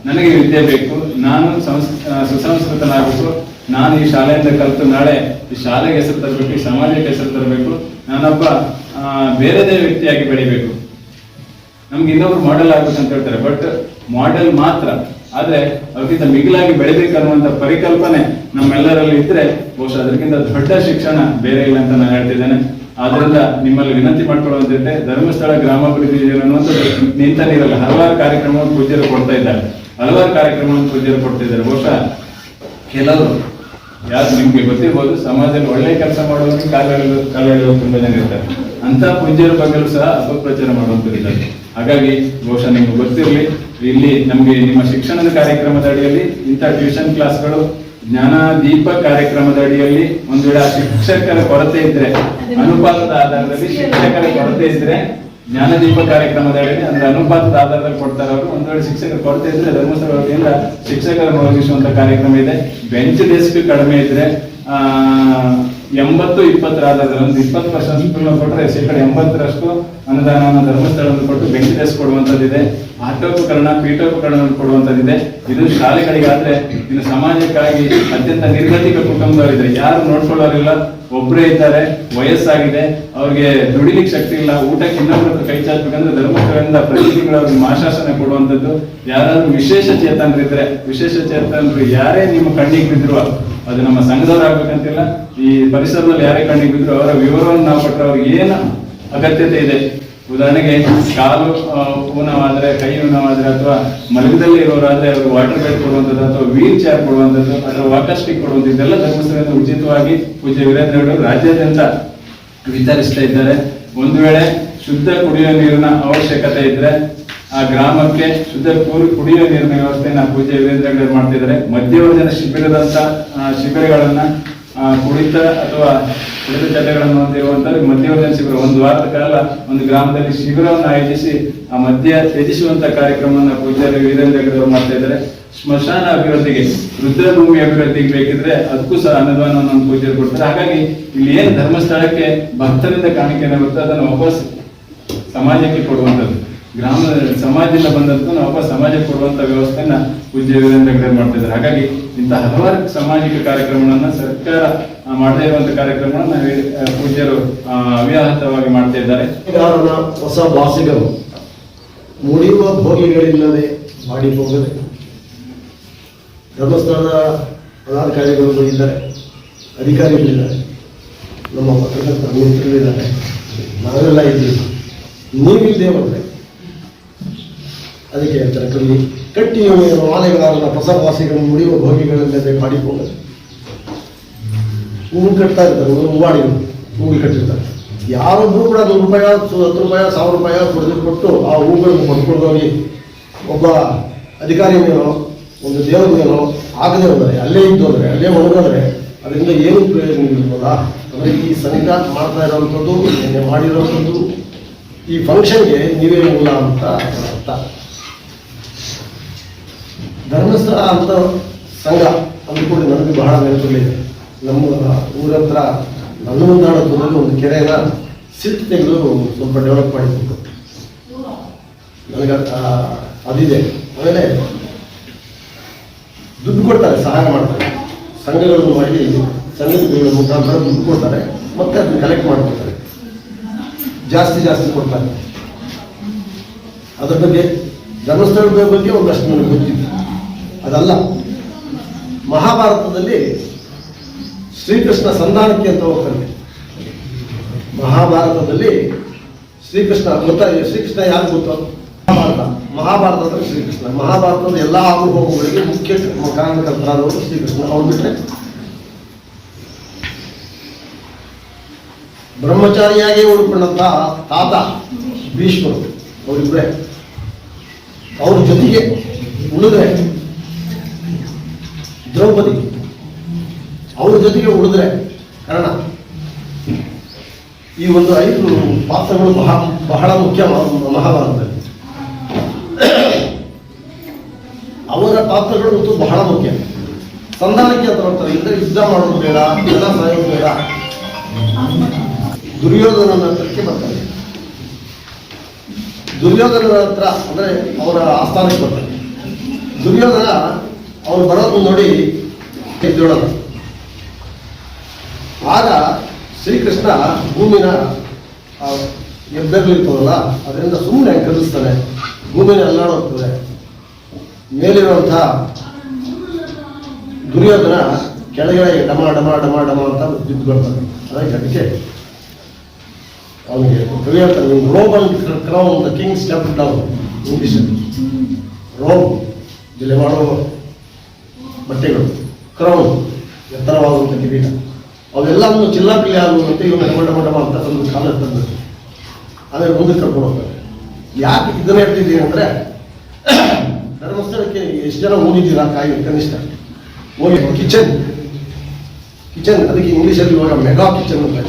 ನನಗೆ ವಿದ್ಯೆ ಬೇಕು. ನಾನು ಸಂಸ್ ಸುಸಂಸ್ಕೃತನಾಗಬೇಕು. ನಾನು ಈ ಶಾಲೆಯಿಂದ ಕಲಿತು ನಾಳೆ ಈ ಶಾಲೆಗೆ ಹೆಸರು ತರಬೇಕು, ಈ ಸಮಾಜಕ್ಕೆ ಹೆಸರು ತರಬೇಕು. ನಾನೊಬ್ಬ ಬೇರೆದೇ ವ್ಯಕ್ತಿಯಾಗಿ ಬೆಳಿಬೇಕು. ನಮ್ಗೆ ಇನ್ನೊಬ್ರು ಮಾಡೆಲ್ ಆಗ್ಬೇಕು ಅಂತ ಹೇಳ್ತಾರೆ. ಬಟ್ ಮಾಡೆಲ್ ಮಾತ್ರ. ಆದ್ರೆ ಅದಕ್ಕಿಂತ ಮಿಗಿಲಾಗಿ ಬೆಳಿಬೇಕನ್ನುವಂತ ಪರಿಕಲ್ಪನೆ ನಮ್ಮೆಲ್ಲರಲ್ಲಿ ಇದ್ರೆ ಬಹುಶಃ ಅದಕ್ಕಿಂತ ದೊಡ್ಡ ಶಿಕ್ಷಣ ಬೇರೆ ಇಲ್ಲ ಅಂತ ನಾನು ಹೇಳ್ತಿದ್ದೇನೆ. ಆದ್ರಿಂದ ನಿಮ್ಮಲ್ಲಿ ವಿನಂತಿ ಮಾಡ್ಕೊಳ್ಳುವಂತಿದೆ ಧರ್ಮಸ್ಥಳ ಗ್ರಾಮಾಭಿವೃದ್ಧಿ ಯೋಜನೆ ಅನ್ನುವಂಥದ್ದು ನಿಂತ ನೀರಲ್ಲ ಹಲವಾರು ಕಾರ್ಯಕ್ರಮವನ್ನು ಪೂಜ್ಯರು ಕೊಡ್ತಾ ಇದ್ದಾರೆ. ಹಲವಾರು ಕಾರ್ಯಕ್ರಮವನ್ನು ಪೂಜ್ಯರು ಕೊಡ್ತಿದ್ದಾರೆ. ಬಹುಶಃ ಕೆಲವರು, ಯಾರು ನಿಮ್ಗೆ ಗೊತ್ತಿರ್ಬೋದು ಸಮಾಜದಲ್ಲಿ ಒಳ್ಳೆ ಕೆಲಸ ಮಾಡುವವರಿಗೆ ಕಾಲಗಳು ಕಾಲಗಳು ತುಂಬಾ ಜನ ಇರ್ತಾರೆ. ಅಂತ ಪೂಜ್ಯರ ಬಗ್ಗೆಯೂ ಸಹ ಅಪಪ್ರಚಾರ ಮಾಡುವಂತಿದ್ದಾರೆ ಹಾಗಾಗಿ ಬಹುಶಃ ನಿಮ್ಗೆ ಗೊತ್ತಿರಲಿ, ಇಲ್ಲಿ ನಮ್ಗೆ ನಿಮ್ಮ ಶಿಕ್ಷಣದ ಕಾರ್ಯಕ್ರಮದ ಅಡಿಯಲ್ಲಿ ಇಂಥ ಟ್ಯೂಷನ್ ಕ್ಲಾಸ್ಗಳು ಜ್ಞಾನ ದೀಪ ಕಾರ್ಯಕ್ರಮದ ಅಡಿಯಲ್ಲಿ ಒಂದು ವೇಳೆ ಶಿಕ್ಷಕರ ಕೊರತೆ ಇದ್ರೆ ಅನುಪಾತದ ಆಧಾರದಲ್ಲಿ ಶಿಕ್ಷಕರ ಕೊರತೆ ಇದ್ರೆ ಜ್ಞಾನದೀಪ ಕಾರ್ಯಕ್ರಮದ ಅಡಿಯಲ್ಲಿ ಅಂದ್ರೆ ಅನುಪಾತದ ಆಧಾರದಲ್ಲಿ ಕೊಡ್ತಾರೆ ಅವರು. ಒಂದು ವೇಳೆ ಶಿಕ್ಷಕರ ಕೊರತೆ ಇದ್ರೆ ಧರ್ಮಸ್ಥಳ ವತಿಯಿಂದ ಶಿಕ್ಷಕರನ್ನು ಒದಗಿಸುವಂತ ಕಾರ್ಯಕ್ರಮ ಇದೆ. ಬೆಂಚ್ ಡೆಸ್ಕ್ ಕಡಿಮೆ ಇದ್ರೆ ಆ ಎಂಬತ್ತು ಇಪ್ಪತ್ತರ ಆಧಾರದಲ್ಲಿ ಒಂದು ಇಪ್ಪತ್ತು ಪರ್ಸೆಂಟ್ ಕೊಟ್ಟರೆ ಶೇಕಡ ಎಂಬತ್ತರಷ್ಟು ಅನುದಾನವನ್ನು ಧರ್ಮಸ್ಥಳವನ್ನು ಕೊಟ್ಟು ಬೆಂಕಿ ಡೆಸ್ಕ್ ಕೊಡುವಂತದ್ದಿದೆ ಆಟೋಪಕರಣ, ಪೀಠೋಪಕರಣವನ್ನು ಕೊಡುವಂಥದ್ದಿದೆ ಇದು. ಶಾಲೆಗಳಿಗಾದ್ರೆ ಇನ್ನು ಸಮಾಜಕ್ಕಾಗಿ ಅತ್ಯಂತ ನಿರ್ಗತಿಕ ಕುಟುಂಬದವರಿದ್ದಾರೆ ಯಾರು ನೋಡ್ಕೊಳ್ಳೋರಿಲ್ಲ ಒಬ್ಬರೇ ಇದ್ದಾರೆ, ವಯಸ್ಸಾಗಿದೆ, ಅವ್ರಿಗೆ ದುಡಿಲಿಕ್ಕೆ ಶಕ್ತಿ ಇಲ್ಲ, ಊಟಕ್ಕೆ ಇನ್ನೊಬ್ಬರ ಕೈ ಚಾಚಬೇಕಂದ್ರೆ ಧರ್ಮಸ್ಥಳದಿಂದ ಪ್ರತಿ ತಿಂಗಳು ಅವ್ರಿಗೆ ಮಾಶಾಸನ ಕೊಡುವಂಥದ್ದು. ಯಾರಾದ್ರೂ ವಿಶೇಷ ಚೇತನರಿದ್ರೆ, ವಿಶೇಷ ಚೇತನರು ಯಾರೇ ನಿಮ್ಮ ಕಣ್ಣಿಗೆ ಬಿದ್ರು ಅದು ನಮ್ಮ ಸಂಘದವ್ರು ಆಗ್ಬೇಕಂತಿಲ್ಲ. ಈ ಪರಿಸರದಲ್ಲಿ ಯಾರೇ ಕಣ್ಣಿಗೆ ಬಿದ್ರು ಅವರ ವಿವರವನ್ನು ನಾವು ಕೊಟ್ಟರೆ ಅವ್ರಿಗೆ ಏನು ಅಗತ್ಯತೆ ಇದೆ? ಉದಾಹರಣೆಗೆ, ಕಾಲು ಊನವಾದ್ರೆ, ಕೈ ಊನವಾದ್ರೆ ಅಥವಾ ಮಲಗದಲ್ಲಿ ಇರೋರಾದ್ರೆ ಅವ್ರಿಗೆ ವಾಟರ್ ಬೆಡ್ ಕೊಡುವಂಥದ್ದು ಅಥವಾ ವೀಲ್ ಚೇರ್ ಕೊಡುವಂಥದ್ದು ಅಥವಾ ವಾಟರ್ ಸ್ಟಿಕ್ ಕೊಡುವಂಥದ್ದು, ಇದೆಲ್ಲ ಧರ್ಮಸ್ಥಳದಿಂದ ಉಚಿತವಾಗಿ ಪೂಜ್ಯ ವೀರೇಂದ್ರ ಅವರು ರಾಜ್ಯಾದ್ಯಂತ ವಿತರಿಸ್ತಾ ಇದ್ದಾರೆ. ಒಂದು ವೇಳೆ ಶುದ್ಧ ಕುಡಿಯುವ ನೀರಿನ ಅವಶ್ಯಕತೆ ಇದ್ರೆ ಆ ಗ್ರಾಮಕ್ಕೆ ಶುದ್ಧ ಕೂರು ಕುಡಿಯುವ ನೀರಿನ ವ್ಯವಸ್ಥೆಯನ್ನ ಪೂಜೆ ವೀರೇಂದ್ರ ಮಾಡ್ತಿದ್ದಾರೆ. ಮಧ್ಯವರ್ಜನ ಶಿಬಿರದಂತ ಶಿಬಿರಗಳನ್ನ ಕುಡಿತ ಅಥವಾ ಕುಡಿತ ಚಟಗಳನ್ನು ಹೊಂದಿರುವಂತಹ ಮಧ್ಯವರ್ಜನ ಶಿಬಿರ. ಒಂದು ವಾರದ ಕಾಲ ಒಂದು ಗ್ರಾಮದಲ್ಲಿ ಶಿಬಿರವನ್ನು ಆಯೋಜಿಸಿ ಆ ಮದ್ಯ ತ್ಯಜಿಸುವಂತ ಕಾರ್ಯಕ್ರಮವನ್ನು ಪೂಜೆ ವೀರೇಂದ್ರ ಮಾಡ್ತಾ ಇದ್ದಾರೆ. ಸ್ಮಶಾನ ಅಭಿವೃದ್ಧಿಗೆ, ರುದ್ರಭೂಮಿ ಅಭಿವೃದ್ಧಿಗೆ ಬೇಕಿದ್ರೆ ಅದಕ್ಕೂ ಸಹ ಅನುದಾನವನ್ನು ಪೂಜೆ ಕೊಡ್ತಾರೆ. ಹಾಗಾಗಿ ಇಲ್ಲಿ ಏನು ಧರ್ಮಸ್ಥಳಕ್ಕೆ ಭಕ್ತರಿಂದ ಕಾಣಿಕೆಯನ್ನು ಬರುತ್ತೆ ಅದನ್ನು ವಾಪಸ್ ಸಮಾಜಕ್ಕೆ ಕೊಡುವಂಥದ್ದು. ಗ್ರಾಮ ಸಮಾಜದಿಂದ ಬಂದಂತ ನಾವು ಸಮಾಜ ಸಮಾಜಕ್ಕೆ ಕೊಡುವಂತ ವ್ಯವಸ್ಥೆಯನ್ನ ಪೂಜ್ಯ ವೀರೇಂದ್ರ ಮಾಡ್ತಾ ಮಾಡ್ತಿದ್ದಾರೆ. ಹಾಗಾಗಿ ಇಂತಹ ಹಲವಾರು ಸಾಮಾಜಿಕ ಕಾರ್ಯಕ್ರಮಗಳನ್ನ ಸರ್ಕಾರ ಮಾಡದೇ ಇರುವಂತ ಕಾರ್ಯಕ್ರಮಗಳನ್ನ ಪೂಜ್ಯರು ಅವ್ಯಾಹತವಾಗಿ ಮಾಡ್ತಾ ಇದ್ದಾರೆ. ಹೊಸ ಭಾಷಿಗರು ಮುಡಿಯುವ ಭೋಗಿಗಳಿಲ್ಲದೆ ಮಾಡಿ ಹೋಗದೆ ಧರ್ಮಸ್ಥಾನದ ಪದಾಧಿಕಾರಿಗಳು ಇದ್ದಾರೆ ಅಧಿಕಾರಿಗಳಿದ್ದಾರೆ. ನಮ್ಮ ಪತ್ರಕರ್ತರ ಮಿತ್ರರಿದ್ದಾರೆ ನಾವೆಲ್ಲ ಇದ್ದೀವಿ. ನೀವಿಲ್ಲದೆ ಬಂದರೆ ಅದಕ್ಕೆ ಹೇಳ್ತಾರೆ ಕಟ್ಟಿ ಮಾಲೆಗಳಾದ ಹೊಸವಾಸಿಗಳು ಮುಡಿಯುವ ಭೋಗಿಗಳಿಲ್ಲದೆ ಮಾಡಿಕೊಂಡು ಹೂವು ಕಟ್ತಾ ಇರ್ತಾರೆ ಹೂವಾಡಿಗಳು ಹೂವು ಕಟ್ಟಿರ್ತಾರೆ. ಯಾರೊಬ್ಬರು ಕೂಡ ಅದು ರೂಪಾಯಿ ಹತ್ತು ರೂಪಾಯಿ, ಸಾವಿರ ರೂಪಾಯಿ ಕೊಡದು ಕೊಟ್ಟು ಆ ಹೂಗಳನ್ನು ಹೋಗಿ ಒಬ್ಬ ಅಧಿಕಾರಿನೇನೋ ಒಂದು ದೇವರನ್ನೇನೋ ಆಗದೆ ಹೋದರೆ, ಅಲ್ಲೇ ಇದ್ದು ಹೋದರೆ, ಅಲ್ಲೇ ಒಣಗೋದ್ರೆ, ಅದರಿಂದ ಏನು ಪ್ರಯೋಜನ ಇರ್ಬೋದಾ? ಅಂದರೆ ಈ ಸಂಘ ಮಾಡ್ತಾ ಇರೋವಂಥದ್ದು, ನಿನ್ನೆ ಮಾಡಿರೋವಂಥದ್ದು, ಈ ಫಂಕ್ಷನ್ಗೆ ನೀವೇ ಮೂಲ ಅಂತ ಅರ್ಥ. ಧರ್ಮಸ್ಥಳ ಅಂತ ಸಂಘ ಅಂದ್ಕೊಂಡು ಕೂಡ ನನಗೆ ಬಹಳ ನೆನಪುಗಳಿದೆ ನಮ್ಮ ಊರ ಹತ್ರ ನಲ್ಲುಂದಾಳದಲ್ಲಿ ಒಂದು ಕೆರೆನ ಸಿಟ್ಟು ತೆಗೆದು ಸ್ವಲ್ಪ ಡೆವಲಪ್ ಮಾಡಿಕೊಟ್ಟು ನನಗೆ ಅದಿದೆ. ಆಮೇಲೆ ದುಡ್ಡು ಕೊಡ್ತಾರೆ, ಸಹಾಯ ಮಾಡ್ತಾರೆ. ಸಂಘಗಳನ್ನು ಮಾಡಿ ಸಂಘಗಳ ಮುಖಾಂತರ ದುಡ್ಡು ಕೊಡ್ತಾರೆ, ಮತ್ತೆ ಅದನ್ನ ಕಲೆಕ್ಟ್ ಮಾಡ್ಕೊಡ್ತಾರೆ ಜಾಸ್ತಿ ಜಾಸ್ತಿ ಕೊಡ್ತಾರೆ. ಅದರ ಬಗ್ಗೆ ಧರ್ಮಸ್ಥಳದ ಬಗ್ಗೆ ಒಂದಷ್ಟು ನನಗೆ ಗೊತ್ತಿದೆ. ಅದಲ್ಲ. ಮಹಾಭಾರತದಲ್ಲಿ ಶ್ರೀಕೃಷ್ಣ ಸಂಧಾನಕ್ಕೆ ಅಂತ ಹೋಗ್ತಾನೆ ಮಹಾಭಾರತದಲ್ಲಿ ಶ್ರೀಕೃಷ್ಣ ಮೃತ ಶ್ರೀಕೃಷ್ಣ ಯಾರು ಗೊತ್ತು? ಮಹಾಭಾರತ. ಮಹಾಭಾರತ ಅಂದ್ರೆ ಶ್ರೀಕೃಷ್ಣ. ಮಹಾಭಾರತದ ಎಲ್ಲ ಆಗುಹೋಗುಗಳಿಗೆ ಮುಖ್ಯ ಕಾರಣಕರ್ತರಾದವರು ಶ್ರೀಕೃಷ್ಣ. ಅವ್ರು ಬಿಟ್ರೆ? ಬ್ರಹ್ಮಚಾರಿಯಾಗಿ ಉಳ್ಕೊಂಡಂತ ತಾತ ಭೀಷ್ಮರು. ಅವರಿಬ್ರೆ. ಅವ್ರ ಜೊತೆಗೆ ಉಳಿದ್ರೆ ದ್ರೌಪದಿ. ಅವ್ರ ಜೊತೆಗೆ ಉಳಿದ್ರೆ ಕರ್ಣ, ಈ ಒಂದು ಐದು ಪಾತ್ರಗಳು ಬಹಳ ಬಹಳ ಮುಖ್ಯ ಮಹಾಭಾರತದಲ್ಲಿ. ಅವರ ಪಾತ್ರಗಳು ಮತ್ತು ಬಹಳ ಮುಖ್ಯ. ಸಂಧಾನಕ್ಕೆ ಅಂತ ಬರ್ತಾರೆ ಇಲ್ಲದೆ ಯುದ್ಧ ಮಾಡೋದು ಬೇಡ ಎಲ್ಲ ಸಾಯೋದು ಬೇಡ. ದುರ್ಯೋಧನ ಹತ್ರಕ್ಕೆ ಬರ್ತಾರೆ. ದುರ್ಯೋಧನನ ಹತ್ರ ಅಂದ್ರೆ ಅವರ ಆಸ್ಥಾನಕ್ಕೆ ಬರ್ತಾರೆ. ದುರ್ಯೋಧನ ಅವ್ರು ಬರೋದು ನೋಡಿ ಎದ್ದೇಳೋದು ಆಗ ಶ್ರೀಕೃಷ್ಣ ಭೂಮಿನ ಎಬ್ಬೆರಳು ಅದರಿಂದ ಸುಮ್ಮನೆ ಕಲಿಸ್ತಾನೆ ಭೂಮಿನ ಅಲ್ಲಾಡೋಗ್ತದೆ ಮೇಲಿರುವಂತಹ ದುರ್ಯೋಧನ ಕೆಳಗಡೆ ಡಮ ಡಮ ಡಮ ಡಮ ಅಂತ ಬಿದ್ದು ಬರ್ತಾನೆ ಅದಕ್ಕೆ ಅದಕ್ಕೆ ಅವನಿಗೆ Duryodhana ರೋಬಲ್ crown, the king step down English Rome ಜಿಲ್ಲೆ ಮಾಡುವ ಬಟ್ಟೆಗಳು ಕ್ರೌನ್ ಎತ್ತರವಾದಂಥ ಕಿರೀಟ ಅವೆಲ್ಲವನ್ನು ಚಿಲ್ಲಾಪಿಲ್ಲಿ ಆಗುವಂತೆ ಇವನ್ನ ಮಂಡ ಡಮ ಅಂತ ಒಂದು ಕಾಲ ತಂದು ಅದರ ಮುಂದೆ ಕರ್ಕೊಂಡು ಹೋಗ್ತಾರೆ. ಯಾಕೆ ಇದನ್ನ ಹೇಳ್ತಿದ್ದೀನಿ ಅಂದ್ರೆ, ಧರ್ಮಸ್ಥಳಕ್ಕೆ ಎಷ್ಟು ಜನ ಓದಿದ್ದೀರಾ ಕಾಯಿ ಕನಿಷ್ಠ? ಹೋಗಿ ಕಿಚನ್. ಕಿಚನ್, ಅದಕ್ಕೆ ಇಂಗ್ಲೀಷಲ್ಲಿ ಇವಾಗ ಮೆಗಾ ಕಿಚನ್ ಅಂತ.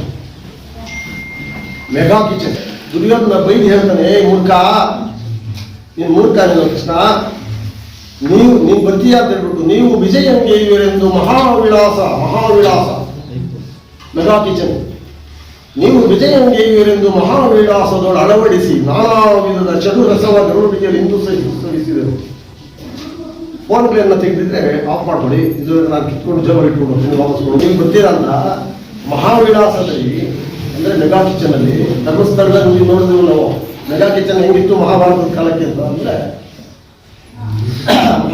Mega kitchen. ದುರ್ಯೋಧನ ಬೈದು ಹೇಳ್ತಾನೆ ಏ ಮೂರ್ಖ! ನೀನು ಮೂರ್ಖ ಕೃಷ್ಣ. ನೀವು ನೀವು ಬರ್ತೀಯ ಅಂತ ಹೇಳ್ಬಿಟ್ಟು, ನೀವು ವಿಜಯಂಗೇಯುವರೆಂದು ಮಹಾವಿಳಾಸ ಮಹಾವಿಳಾಸ. Mega kitchen. ನೀವು ವಿಜಯಂಗೇಯುವರೆಂದು ಮಹಾವಿಳಾಸದೊಳ ಅಳವಡಿಸಿ ನಾನಾ ವಿಧದ ಚತುರಸವ ಚಟುವಟಿಕೆಯಲ್ಲಿ ಇಂದು ಸಹಿಸಿದರು ಫೋನ್ಗಳನ್ನು ತೆಗೆದಿದ್ರೆ ಆಫ್ ಮಾಡ್ಕೊಡಿ ಇದು ನಾನು ಕಿತ್ಕೊಂಡು ಜವರ್ ಇಟ್ಕೊಂಡು ನೀವು ವಾಪಸ್ ಕೊಡು. ನೀವು ಬರ್ತೀರಾ ಅಂತ ಮಹಾವಿಳಾಸದಲ್ಲಿ, ಅಂದರೆ ಮೆಗಾ ಕಿಚನಲ್ಲಿ ಧರ್ಮಸ್ಥಳದಲ್ಲಿ ನೀವು ನೋಡಿದ್ವಿ ನಾವು ಮೆಗಾ ಕಿಚನ್ ಹೆಂಗಿತ್ತು ಮಹಾಭಾರತದ ಕಾಲಕ್ಕೆ ಅಂತ ಅಂದರೆ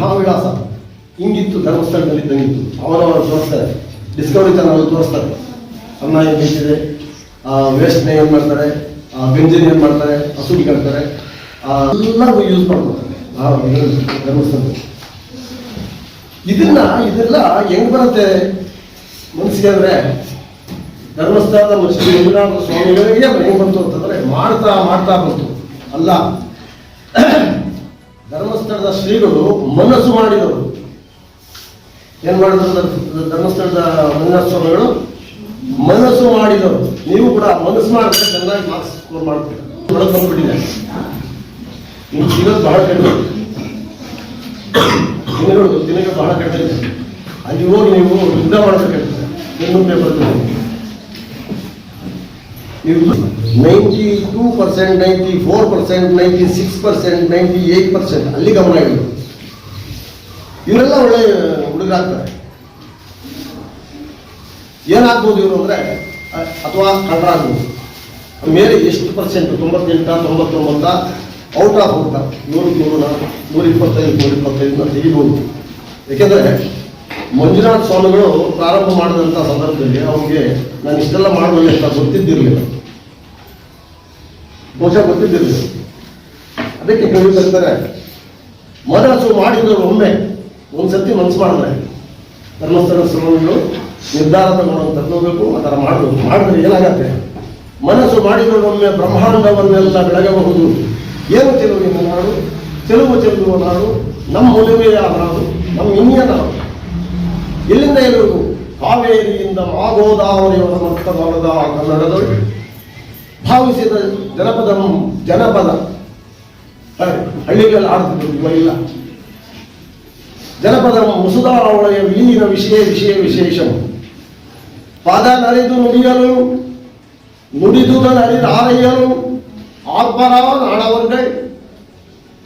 ಮಹಾವಿಳಾಸ ಹಿಂಗಿತ್ತು ಧರ್ಮಸ್ಥಳದಲ್ಲಿ ಇದ್ದಂಗಿತ್ತು. ಅವರವರು ತೋರಿಸ್ತಾರೆ. ಡಿಸ್ಕವರಿ ಚಾನಲ್ ತೋರಿಸ್ತಾರೆ. ಅನ್ನ ಏನು ಬೇಕಿದೆ ವೇಸ್ಟ್ನ ಏನು ಮಾಡ್ತಾರೆ? ಆ, ಗಂಜಿನ ಏನು ಮಾಡ್ತಾರೆ? ಹಸುಗೆ ಕಟ್ತಾರೆ. ಎಲ್ಲರಿಗೂ ಯೂಸ್ ಮಾಡ್ಕೊತಾರೆ. ಧರ್ಮಸ್ಥಳ ಇದನ್ನ ಇದೆಲ್ಲ ಹೆಂಗ್ ಬರುತ್ತೆ? ಮನಸ್ಸಿಗೆ ಅಂದ್ರೆ ಧರ್ಮಸ್ಥಳದ ಮನಸ್ಸಿಗೆ ಸ್ವಾಮಿಗಳಿಗೆ ಹೆಂಗ್ ಬಂತು ಅಂತಂದ್ರೆ ಮಾಡ್ತಾ ಮಾಡ್ತಾ ಬಂತು. ಅಲ್ಲ ಧರ್ಮಸ್ಥಳದ ಶ್ರೀಗಳು ಮನಸ್ಸು ಮಾಡಿದವರು. ಏನ್ ಮಾಡಿದ್ರು ಧರ್ಮಸ್ಥಳದ ಸ್ವಾಮಿಗಳು ಮನಸ್ಸು ಮಾಡಿದವರು. ನೀವು ಕೂಡ ಮನಸ್ಸು ಮಾಡಿದ್ರೆ ಚೆನ್ನಾಗಿ ಮಾರ್ಕ್ಸ್ ಸ್ಕೋರ್ ಮಾಡ್ತೀರಾ. ಬಂದ್ಬಿಟ್ಟಿದೆ. ನೀವು ಸಿಗೋದು ಬಹಳ ಕಡಿಮೆ ದಿನಗಳು ದಿನಗಳು ಬಹಳ ಇದೆ ಅಲ್ಲಿ ಹೋಗಿ ನೀವು ಯುದ್ಧ ಮಾಡಬೇಕಾಗ್ತದೆ. ಇನ್ನೊಂದು paper ninety two percent ninety four percent ninety six percent ninety eight percent ಅಲ್ಲಿ ಗಮನ ಇಡಬೇಕು ಇವರೆಲ್ಲ ಒಳ್ಳೆ ಹುಡುಗರಾಗ್ತಾರೆ ಏನಾಗ್ಬೋದು ಇವರು ಅಂದರೆ, ಅಥವಾ ಕಳ್ಳರಾಗ್ಬೋದು. ಮೇಲೆ ಎಷ್ಟು ಪರ್ಸೆಂಟ್ ತೊಂಬತ್ತೆಂಟ, ತೊಂಬತ್ತೊಂಬತ್ತ? ಔಟ್ ಆಫ್ ಹೋಗ್ತಾರೆ ನೂರಕ್ಕೆ ನೂರು ನೂರ ಇಪ್ಪತ್ತೈದು ನೂರ ಇಪ್ಪತ್ತೈದನ್ನ ತೆಗಿಬೋದು. ಯಾಕೆಂದರೆ ಮಂಜುನಾಥ ಸ್ವಾಮಿಗಳು ಪ್ರಾರಂಭ ಮಾಡಿದಂಥ ಸಂದರ್ಭದಲ್ಲಿ ಅವ್ರಿಗೆ ನಾನು ಇಷ್ಟೆಲ್ಲ ಮಾಡಬಲ್ಲ ಅಂತ ಗೊತ್ತಿದ್ದಿರಲಿಲ್ಲ. ಬಹುಶಃ ಗೊತ್ತಿದ್ದಿರಲಿಲ್ಲ. ಅದಕ್ಕೆ ಕವಿ ಮದ್ರಾಸು ಮನಸ್ಸು ಮಾಡಿದವರು ಒಮ್ಮೆ ಒಂದ್ಸತಿ ಮನಸ್ಸು ಮಾಡಿದ್ರೆ ಧರ್ಮಸ್ಥಳ ಸ್ವಾಮಿಗಳು ನಿರ್ಧಾರ ತಗೊಂಡು ತಗೋಬೇಕು ಆ ಥರ ಮಾಡಬೇಕು ಮಾಡಿದ್ರೆ ಏನಾಗತ್ತೆ? ಮನಸ್ಸು ಮಾಡಿದವರು ಒಮ್ಮೆ ಬ್ರಹ್ಮಾಂಡವನ್ನೆಲ್ಲ ಬೆಳಗಬಹುದು. ಏನು ಚೆಲುವಿನ ನಾಡು? ತೆಲುಗು ಚೆಲುವ ನಾಡು? ನಮ್ಮ ಒಲುಮೆಯ ನಾಡು? ನಮ್ಮ ಇನ್ನಿಯ ನಾಡು? ಎಲ್ಲಿಂದ ಎಲ್ಲಿಗೂ ಕಾವೇರಿಯಿಂದ ಮಾಗೋದಾವರಿಯವರ ಮತ್ತದಾನದ ಕನ್ನಡದ ಭಾವಿಸಿದ ಜನಪದ ಜನಪದ. ಹಳ್ಳಿಗಳಲ್ಲಿ ಇವಾಗ ಇಲ್ಲ. ಜನಪದ ಮುಸುದಾವಳೆಯ ವಿಲೀನ ವಿಷಯ ವಿಷಯ ವಿಶೇಷ ಪಾದ ನರಿದು ನುಡಿಯಲು ನುಡಿದುದ ನರಿದಾರೆಯಲು ಆರ್ಪರ ನಾಡವರ್ಗೈ,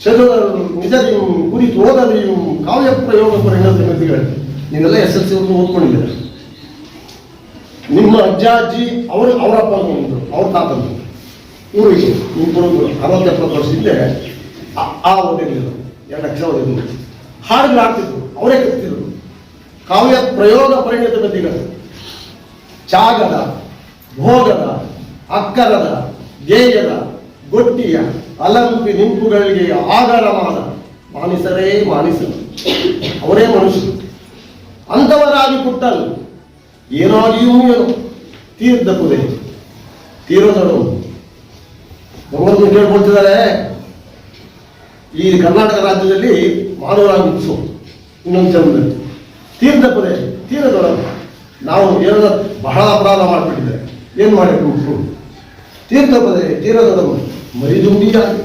ಚದುರ ನಿಜದಿಯು ಕುರಿತು ಓದಲಿಯು ಕಾವ್ಯ ಪ್ರಯೋಗ ಪರಿಣತಿ ಕೃತಿಗಳು ನೀವೆಲ್ಲ ಎಸ್ ಎಲ್ ಸಿ ಓದ್ಕೊಂಡಿದ್ದೀರ? ನಿಮ್ಮ ಅಜ್ಜ, ಅಜ್ಜಿ, ಅವರು ಅವರಪ್ಪ ಬಂದರು, ಅವ್ರ ತಾತ ಬಂದರು. ಊರಿಗೆ ಕುರುಬರು ಅರವತ್ತು ಎಪ್ಪತ್ತು ವರ್ಷ ಹಿಂದೆ ಆ- ಓದಿರಲಿಲ್ಲ ಎರಡು ಅಕ್ಷರ ಓದಿರಲಿಲ್ಲ ಹಾಡುಗಳು ಆಡ್ತಿದ್ರು ಅವರೇ ಕಲ್ತಿದ್ರು. ಕಾವ್ಯ ಪ್ರಯೋಗ ಪರಿಣಿತ ಕೃತಿಗಳು ಚಾಗದ, ಭೋಗದ, ಅಕ್ಕರದ, ಗೇಯದ, ಗೊಟ್ಟಿಯ ಅಲಂಪಿ ನಿಂಪುಗಳಿಗೆ ಆಧಾರವಾದ. ಮಾನಿಸರೇ ಮಾನಿಸರು. ಅವರೇ ಮನುಷ್ಯರು ಅಂಥವರಾಗಿ ಪುಟ್ಟಲು ಏನಾಗಿಯೂ ಏನು? ತೀರ್ಧ ಪುದೆ ತೀರೋದಳು ಭಗವಂತನು ಕೇಳ್ಕೊಳ್ತಿದ್ದಾರೆ, ಈ ಕರ್ನಾಟಕ ರಾಜ್ಯದಲ್ಲಿ ಮಾನವರಾಗಿ ಉತ್ಸವ ಇನ್ನೊಂದು ಜನ್ಮದಲ್ಲಿ ತೀರ್ಥ ಪುದೆ ತೀರದೊಳ ನಾವು ಏನೋ ಬಹಳ ಅಪರಾಧ ಮಾಡಿಬಿಟ್ಟಿದ್ದಾರೆ ಏನು ಮಾಡಬೇಕು ಮಾಡಿದ್ರು ತೀರ್ಥ ಪದೇ ತೀರದೊಳಗೆ ಮರಿದುಂಬಿಯಾಗಿ